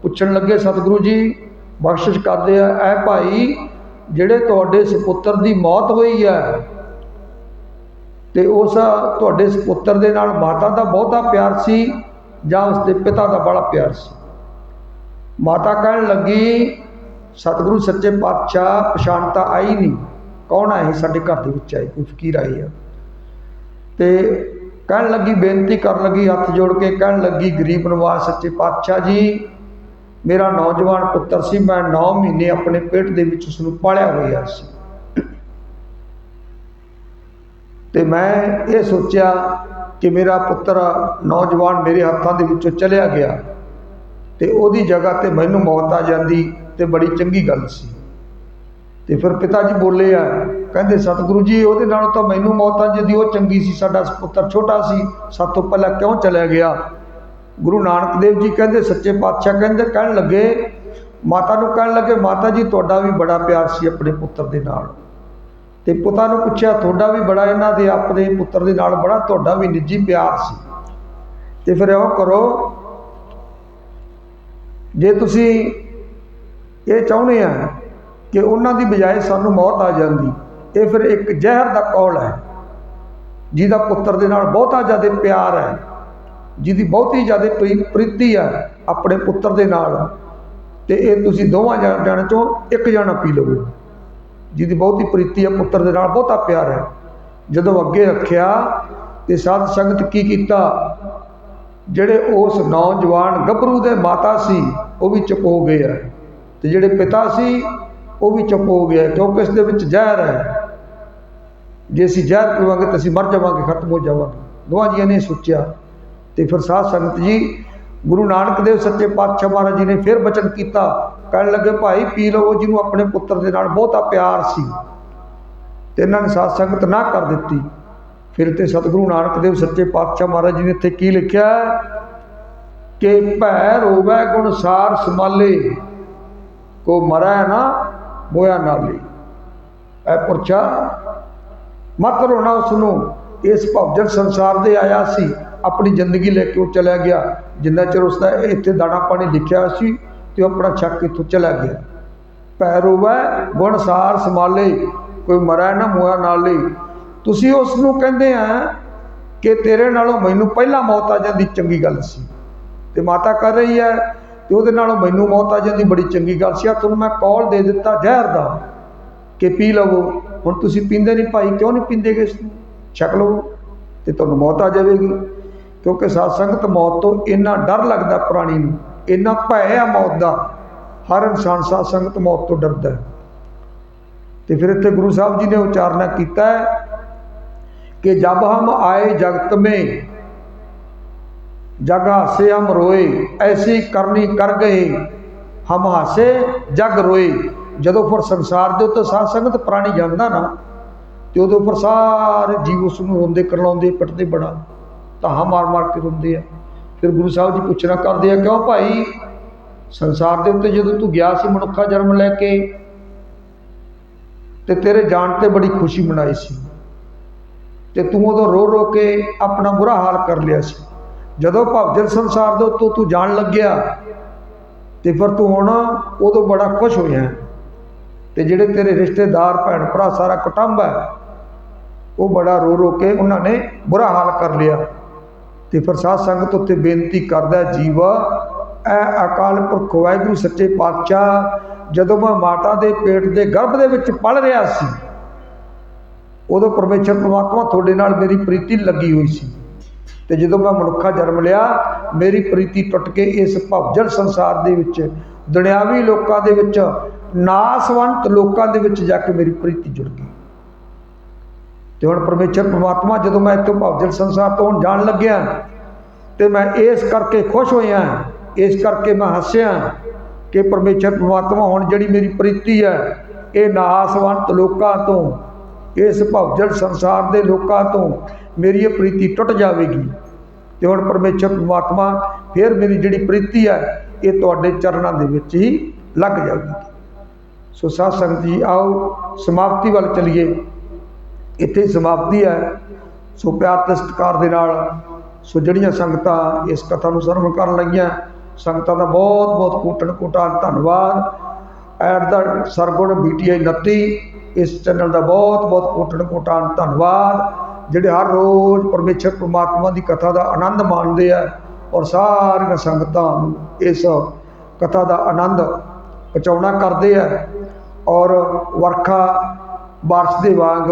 ਪੁੱਛਣ ਲੱਗੇ, ਸਤਿਗੁਰੂ ਜੀ ਬਖਸ਼ਿਸ਼ ਕਰਦੇ ਆ, ਐ ਭਾਈ, ਜਿਹੜੇ ਤੁਹਾਡੇ ਸੁਪੁੱਤਰ ਦੀ ਮੌਤ ਹੋਈ ਹੈ ਤੇ ਉਸ ਤੁਹਾਡੇ ਸੁਪੁੱਤਰ ਦੇ ਨਾਲ ਮਾਤਾ ਦਾ ਬਹੁਤਾ ਪਿਆਰ ਸੀ ਜਾਂ ਉਸ ਦੇ ਪਿਤਾ ਦਾ ਬੜਾ ਪਿਆਰ ਸੀ? ਮਾਤਾ ਕਹਿਣ ਲੱਗੀ, ਸਤਿਗੁਰੂ ਸੱਚੇ ਪਾਤਸ਼ਾਹ, ਪਛਾਣ ਤਾਂ ਆਈ ਨਹੀਂ। ਕੌਣ ਆਏ ਸਾਡੇ ਘਰ ਦੇ ਵਿੱਚ ਆਏ? ਕੋਈ ਫਕੀਰ ਆਏ ਆ? ਤੇ ਕਹਿਣ ਲੱਗੀ, ਬੇਨਤੀ ਕਰਨ ਲੱਗੀ, ਹੱਥ ਜੋੜ ਕੇ ਕਹਿਣ ਲੱਗੀ, ਗਰੀਬ ਨਿਵਾਸ ਸੱਚੇ ਪਾਤਸ਼ਾਹ ਜੀ ਮੇਰਾ ਨੌਜਵਾਨ ਪੁੱਤਰ ਸੀ, ਮੈਂ 9 ਮਹੀਨੇ ਆਪਣੇ ਪੇਟ ਦੇ ਵਿੱਚ ਉਸ ਨੂੰ ਪਾਲਿਆ ਹੋਇਆ ਸੀ। ਤੇ ਮੈਂ ਇਹ ਸੋਚਿਆ ਕਿ ਮੇਰਾ ਪੁੱਤਰ ਨੌਜਵਾਨ ਮੇਰੇ ਹੱਥਾਂ ਦੇ ਵਿੱਚੋਂ ਚਲਿਆ ਗਿਆ ਤੇ ਉਹਦੀ ਜਗ੍ਹਾ ਤੇ ਮੈਨੂੰ ਮੌਤ ਆ ਜਾਂਦੀ ਤੇ ਬੜੀ ਚੰਗੀ ਗੱਲ ਸੀ। ਤੇ ਫਿਰ ਪਿਤਾ ਜੀ ਬੋਲੇ ਆ, ਕਹਿੰਦੇ, ਸਤਿਗੁਰੂ ਜੀ, ਉਹਦੇ ਨਾਲੋਂ ਤਾਂ ਮੈਨੂੰ ਮੌਤ ਆ ਜਾਂਦੀ ਉਹ ਚੰਗੀ ਸੀ, ਸਾਡਾ ਪੁੱਤਰ ਛੋਟਾ ਸੀ ਸਭ ਤੋਂ ਪਹਿਲਾਂ ਕਿਉਂ ਚਲਿਆ ਗਿਆ? ਗੁਰੂ ਨਾਨਕ ਦੇਵ ਜੀ ਕਹਿੰਦੇ, ਸੱਚੇ ਪਾਤਸ਼ਾਹ ਕਹਿੰਦੇ, ਕਹਿਣ ਲੱਗੇ, ਮਾਤਾ ਨੂੰ ਕਹਿਣ ਲੱਗੇ, ਮਾਤਾ ਜੀ, ਤੁਹਾਡਾ ਵੀ ਬੜਾ ਪਿਆਰ ਸੀ ਆਪਣੇ ਪੁੱਤਰ ਦੇ ਨਾਲ। ਤੇ ਪਿਤਾ ਨੂੰ ਪੁੱਛਿਆ, ਤੁਹਾਡਾ ਵੀ ਬੜਾ, ਇਹਨਾਂ ਦੇ ਆਪਣੇ ਪੁੱਤਰ ਦੇ ਨਾਲ ਬੜਾ, ਤੁਹਾਡਾ ਵੀ ਨਿੱਜੀ ਪਿਆਰ ਸੀ। ਤੇ ਫਿਰ ਉਹ ਕਰੋ, ਜੇ ਤੁਸੀਂ ਇਹ ਚਾਹੁੰਦੇ ਆ ਕਿ ਉਹਨਾਂ ਦੀ ਬਜਾਏ ਸਾਨੂੰ ਮੌਤ ਆ ਜਾਂਦੀ, ਇਹ ਫਿਰ ਇੱਕ ਜ਼ਹਿਰ ਦਾ ਕੌਲ ਹੈ, ਜਿਹਦਾ ਪੁੱਤਰ ਦੇ ਨਾਲ ਬਹੁਤਾ ਜ਼ਿਆਦਾ ਪਿਆਰ ਹੈ। ਜਿਹਦੀ ਬਹੁਤੀ ਜ਼ਿਆਦਾ ਪ੍ਰੀ- ਪ੍ਰੀਤੀ ਹੈ ਆਪਣੇ ਪੁੱਤਰ ਦੇ ਨਾਲ। ਤੇ ਇਹ ਤੁਸੀਂ ਦੋਵਾਂ ਜਣ- ਜਣ ਚੋਂ ਇੱਕ ਜਣਾ ਪੀ ਲਵੋ। ਜਿਹਦੀ ਬਹੁਤੀ ਪ੍ਰੀਤੀ ਹੈ ਪੁੱਤਰ ਦੇ ਨਾਲ ਬਹੁਤਾ ਪਿਆਰ ਹੈ। ਜਦੋਂ ਅੱਗੇ ਰੱਖਿਆ ਤੇ ਸਾਧ ਸੰਗਤ ਕੀ ਕੀਤਾ? ਜਿਹੜੇ ਉਸ ਨੌਜਵਾਨ ਗੱਭਰੂ ਦੇ ਮਾਤਾ ਸੀ, ਉਹ ਵੀ ਚੁੱਪ ਹੋ ਗਏ ਆ। ਤੇ ਜਿਹੜੇ ਪਿਤਾ ਸੀ, ਉਹ ਵੀ ਚੁੱਪ ਹੋ ਗਿਆ ਕਿਉਂਕਿ ਇਸ ਦੇ ਵਿੱਚ ਜ਼ਹਿਰ ਹੈ। ਜੇ ਅਸੀਂ ਜ਼ਹਿਰ ਪੀਵਾਂਗੇ ਤਾਂ ਅਸੀਂ ਮਰ ਜਾਵਾਂਗੇ, ਖਤਮ ਹੋ ਜਾਵਾਂਗੇ। ਦੋਵਾਂ ਜੀਆਂ ਨੇ ਸੋਚਿਆ ਤੇ ਫਿਰ ਸਾਧ ਸੰਗਤ ਜੀ, ਗੁਰੂ ਨਾਨਕ ਦੇਵ ਸੱਚੇ ਪਾਤਸ਼ਾਹ ਮਹਾਰਾਜ ਜੀ ਨੇ ਫਿਰ ਬਚਨ ਕੀਤਾ। ਕਹਿਣ ਲੱਗੇ, ਭਾਈ, ਪੀ ਲਓ ਜਿਹਨੂੰ ਆਪਣੇ ਪੁੱਤਰ ਦੇ ਨਾਲ ਬਹੁਤਾ ਪਿਆਰ ਸੀ, ਤੇ ਇਹਨਾਂ ਨੇ ਸਾਧ ਸੰਗਤ ਨਾ ਕਰ ਦਿੱਤੀ। ਫਿਰ ਤੇ ਸਤਿਗੁਰੂ ਨਾਨਕ ਦੇਵ ਸੱਚੇ ਪਾਤਸ਼ਾਹ ਮਹਾਰਾਜ ਜੀ ਨੇ ਇੱਥੇ ਕੀ ਲਿਖਿਆ? ਕਿ ਭੈ ਰੋਵੈ ਗੁਣਸਾਰ ਸਮਾਲੇ ਕੋ ਮਰੈ ਨਾ ਮੋਇਆ ਨਾਲੀ। ਐ ਪੁਰਚਾ ਮਤ ਰੋਣਾ ਉਸ ਨੂੰ ਇਸ ਭਵਜਨ ਸੰਸਾਰ ਦੇ ਆਇਆ ਸੀ ਆਪਣੀ ਜ਼ਿੰਦਗੀ ਲੈ ਕੇ ਉਹ ਚਲਾ ਗਿਆ। ਜਿੰਨਾ ਚਿਰ ਉਸਦਾ ਇੱਥੇ ਦਾਣਾ ਪਾਣੀ ਲਿਖਿਆ ਸੀ ਤੇ ਉਹ ਆਪਣਾ ਛੱਕ ਇੱਥੋਂ ਚਲਾ ਗਿਆ। ਪੈ ਰੋਵੈ ਗੁਣਸਾਰ ਸਮਾਲੇ ਕੋਈ ਮਰੈ ਨਾ ਮੋਇਆ ਲਈ। ਤੁਸੀਂ ਉਸ ਨੂੰ ਕਹਿੰਦੇ ਆ ਕਿ ਤੇਰੇ ਨਾਲੋਂ ਮੈਨੂੰ ਪਹਿਲਾਂ ਮੌਤ ਆ ਜਾਂਦੀ ਚੰਗੀ ਗੱਲ ਸੀ। ਤੇ ਮਾਤਾ ਕਰ ਰਹੀ ਹੈ ਤੇ ਉਹਦੇ ਨਾਲੋਂ ਮੈਨੂੰ ਮੌਤ ਆ ਜਾਂਦੀ ਬੜੀ ਚੰਗੀ ਗੱਲ ਸੀ। ਆ ਤੁਹਾਨੂੰ ਮੈਂ ਕੌਲ ਦੇ ਦਿੱਤਾ ਜ਼ਹਿਰ ਦਾ ਕਿ ਪੀ ਲਵੋ। ਹੁਣ ਤੁਸੀਂ ਪੀਂਦੇ ਨਹੀਂ ਭਾਈ, ਕਿਉਂ ਨਹੀਂ ਪੀਂਦੇਗੇ ਇਸ ਨੂੰ? ਛਕ ਲਵੋ ਤੇ ਤੁਹਾਨੂੰ ਮੌਤ ਆ ਜਾਵੇਗੀ। ਕਿਉਂਕਿ ਸਾਧ ਸੰਗਤ ਮੌਤ ਤੋਂ ਇੰਨਾ ਡਰ ਲੱਗਦਾ ਪ੍ਰਾਣੀ ਨੂੰ, ਇੰਨਾ ਭੈ ਆ ਮੌਤ ਦਾ, ਹਰ ਇਨਸਾਨ ਸਾਧ ਸੰਗਤ ਮੌਤ ਤੋਂ ਡਰਦਾ ਤੇ ਫਿਰ ਇੱਥੇ ਗੁਰੂ ਸਾਹਿਬ ਜੀ ਨੇ ਉਚਾਰਨਾ ਕੀਤਾ ਕਿ ਜਬ ਹਮ ਆਏ ਜਗਤ ਮੇ, ਜਗ ਹਾਸੇ ਹਮ ਰੋਏ, ਐਸੀ ਕਰਨੀ ਕਰ ਗਏ, ਹਮ ਹਾਸੇ ਜਗ ਰੋਏ। ਜਦੋਂ ਫਿਰ ਸੰਸਾਰ ਦੇ ਉੱਤੇ ਸਾਧ ਸੰਗਤ ਪ੍ਰਾਣੀ ਜਾਂਦਾ ਨਾ, ਤੇ ਉਦੋਂ ਫਿਰ ਸਾਰੇ ਜੀਵ ਉਸ ਨੂੰ ਰੋਂਦੇ, ਕਰਲਾਉਂਦੇ, ਪਟਦੇ ਬੜਾ ਤਾਂ ਮਾਰ ਮਾਰ ਕੇ ਰੋਂਦੇ ਆ। ਫਿਰ ਗੁਰੂ ਸਾਹਿਬ ਜੀ ਪੁੱਛਣਾ ਕਰਦੇ ਆ, ਕਿਉਂ ਭਾਈ ਸੰਸਾਰ ਦੇ ਉੱਤੇ ਜਦੋਂ ਤੂੰ ਗਿਆ ਸੀ ਮਨੁੱਖਾ ਜਨਮ ਲੈ ਕੇ, ਤੇ ਤੇਰੇ ਜਾਣ ਤੇ ਬੜੀ ਖੁਸ਼ੀ ਮਨਾਈ ਸੀ। ਤੇ ਤੂੰ ਉਦੋਂ ਰੋ ਰੋ ਕੇ ਆਪਣਾ ਬੁਰਾ ਹਾਲ ਕਰ ਲਿਆ ਸੀ। ਜਦੋਂ ਭਵਜਨ ਸੰਸਾਰ ਦੇ ਉੱਤੋਂ ਤੂੰ ਜਾਣ ਲੱਗਿਆ, ਤੇ ਫਿਰ ਤੂੰ ਹੁਣ ਉਦੋਂ ਬੜਾ ਖੁਸ਼ ਹੋਇਆ। ਤੇ ਜਿਹੜੇ ਤੇਰੇ ਰਿਸ਼ਤੇਦਾਰ, ਭੈਣ ਭਰਾ ਸਾਰਾ ਕੁਟੁੰਬ ਹੈ, ਉਹ ਬੜਾ ਰੋ ਰੋ ਕੇ ਉਹਨਾਂ ਨੇ ਬੁਰਾ ਹਾਲ ਕਰ ਲਿਆ। ਤੇ ਫਿਰ ਸਾਧ ਸੰਗਤ ਉੱਤੇ ਬੇਨਤੀ ਕਰਦਾ ਜੀਵ, ਐ ਅਕਾਲ ਪੁਰਖ ਵਾਹਿਗੁਰੂ, ਸੱਚੇ ਪਾਤਸ਼ਾਹ, ਜਦੋਂ ਮੈਂ ਮਾਤਾ ਦੇ ਪੇਟ ਦੇ ਗਰਭ ਦੇ ਵਿੱਚ ਪਲ ਰਿਹਾ ਸੀ, ਉਦੋਂ ਪਰਮੇਸ਼ਰ ਪ੍ਰਮਾਤਮਾ ਤੁਹਾਡੇ ਨਾਲ ਮੇਰੀ ਪ੍ਰੀਤੀ ਲੱਗੀ ਹੋਈ ਸੀ। ਤੇ ਜਦੋਂ ਮੈਂ ਮਨੁੱਖਾ ਜਨਮ ਲਿਆ, ਮੇਰੀ ਪ੍ਰੀਤੀ ਟੁੱਟ ਕੇ ਇਸ ਭਵਜਲ ਸੰਸਾਰ ਦੇ ਵਿੱਚ, ਦੁਨਿਆਵੀ ਲੋਕਾਂ ਦੇ ਵਿੱਚ, ਨਾਸਵੰਤ ਲੋਕਾਂ ਦੇ ਵਿੱਚ ਜਾ ਕੇ ਮੇਰੀ ਪ੍ਰੀਤੀ ਜੁੜ ਗਈ। ਤੇ ਹੁਣ ਪਰਮੇਸ਼ਰ ਪ੍ਰਮਾਤਮਾ ਜਦੋਂ ਮੈਂ ਇੱਥੋਂ ਭਵਜਲ ਸੰਸਾਰ ਤੋਂ ਹੁਣ ਜਾਣ ਲੱਗਿਆ ਤੇ ਮੈਂ ਇਸ ਕਰਕੇ ਖੁਸ਼ ਹੋਇਆ, ਇਸ ਕਰਕੇ ਮੈਂ ਹੱਸਿਆ ਕਿ ਪਰਮੇਸ਼ਰ ਪ੍ਰਮਾਤਮਾ ਹੁਣ ਜਿਹੜੀ ਮੇਰੀ ਪ੍ਰੀਤੀ ਹੈ, ਇਹ ਨਾਸਵੰਤ ਲੋਕਾਂ ਤੋਂ, ਇਸ ਭਵਜਲ ਸੰਸਾਰ ਦੇ ਲੋਕਾਂ ਤੋਂ ਮੇਰੀ ਇਹ ਪ੍ਰੀਤੀ ਟੁੱਟ ਜਾਵੇਗੀ। ਤੇ ਹੁਣ ਪਰਮੇਸ਼ਰ ਪ੍ਰਮਾਤਮਾ ਫਿਰ ਮੇਰੀ ਜਿਹੜੀ ਪ੍ਰੀਤੀ ਹੈ, ਇਹ ਤੁਹਾਡੇ ਚਰਨਾਂ ਦੇ ਵਿੱਚ ਹੀ ਲੱਗ ਜਾਵੇਗੀ। ਸੋ ਸਾਧ ਸੰਗਤ ਜੀ, ਆਓ ਸਮਾਪਤੀ ਵੱਲ ਚਲੀਏ। ਇੱਥੇ ਸਮਾਪਤੀ ਹੈ। ਸੋ ਪਿਆਰ ਤੇ ਸਤਿਕਾਰ ਦੇ ਨਾਲ, ਸੋ ਜਿਹੜੀਆਂ ਸੰਗਤਾਂ ਇਸ ਕਥਾ ਨੂੰ ਸਰਵਣ ਕਰਨ ਲੱਗੀਆਂ, ਸੰਗਤਾਂ ਦਾ ਬਹੁਤ ਬਹੁਤ ਕੋਟਨ ਕੋਟਾ ਧੰਨਵਾਦ। ਐਟ ਦਾ ਸਰਗੁਣ ਬੀਟੀਆਈ 29 ਇਸ ਚੈਨਲ ਦਾ ਬਹੁਤ ਬਹੁਤ ਕੋਟਨ ਕੋਟਾ ਧੰਨਵਾਦ, ਜਿਹੜੇ ਹਰ ਰੋਜ਼ ਪਰਮੇਸ਼ਰ ਪ੍ਰਮਾਤਮਾ ਦੀ ਕਥਾ ਦਾ ਆਨੰਦ ਮਾਣਦੇ ਆ ਔਰ ਸਾਰੀਆਂ ਸੰਗਤਾਂ ਨੂੰ ਇਸ ਕਥਾ ਦਾ ਆਨੰਦ ਪਹੁੰਚਾਉਣਾ ਕਰਦੇ ਆ ਔਰ ਵਰਖਾ ਬਾਰਿਸ਼ ਦੇ ਵਾਂਗ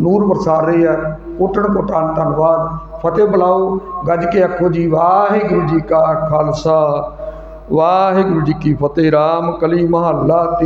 ਨੂਰ ਵਰਸਾ ਰਹੇ ਆ। ਕੋਟਣ ਕੋਟਾਨ ਧੰਨਵਾਦ। ਫਤਿਹ ਬੁਲਾਓ। ਗੱਜ ਕੇ ਆਖੋ ਜੀ, ਵਾਹਿਗੁਰੂ ਜੀ ਕਾ ਖਾਲਸਾ। ਵਾਹਿਗੁਰੂ ਜੀ ਕੀ ਫਤਿਹ। ਰਾਮ ਕਲੀ ਮਹੱਲਾ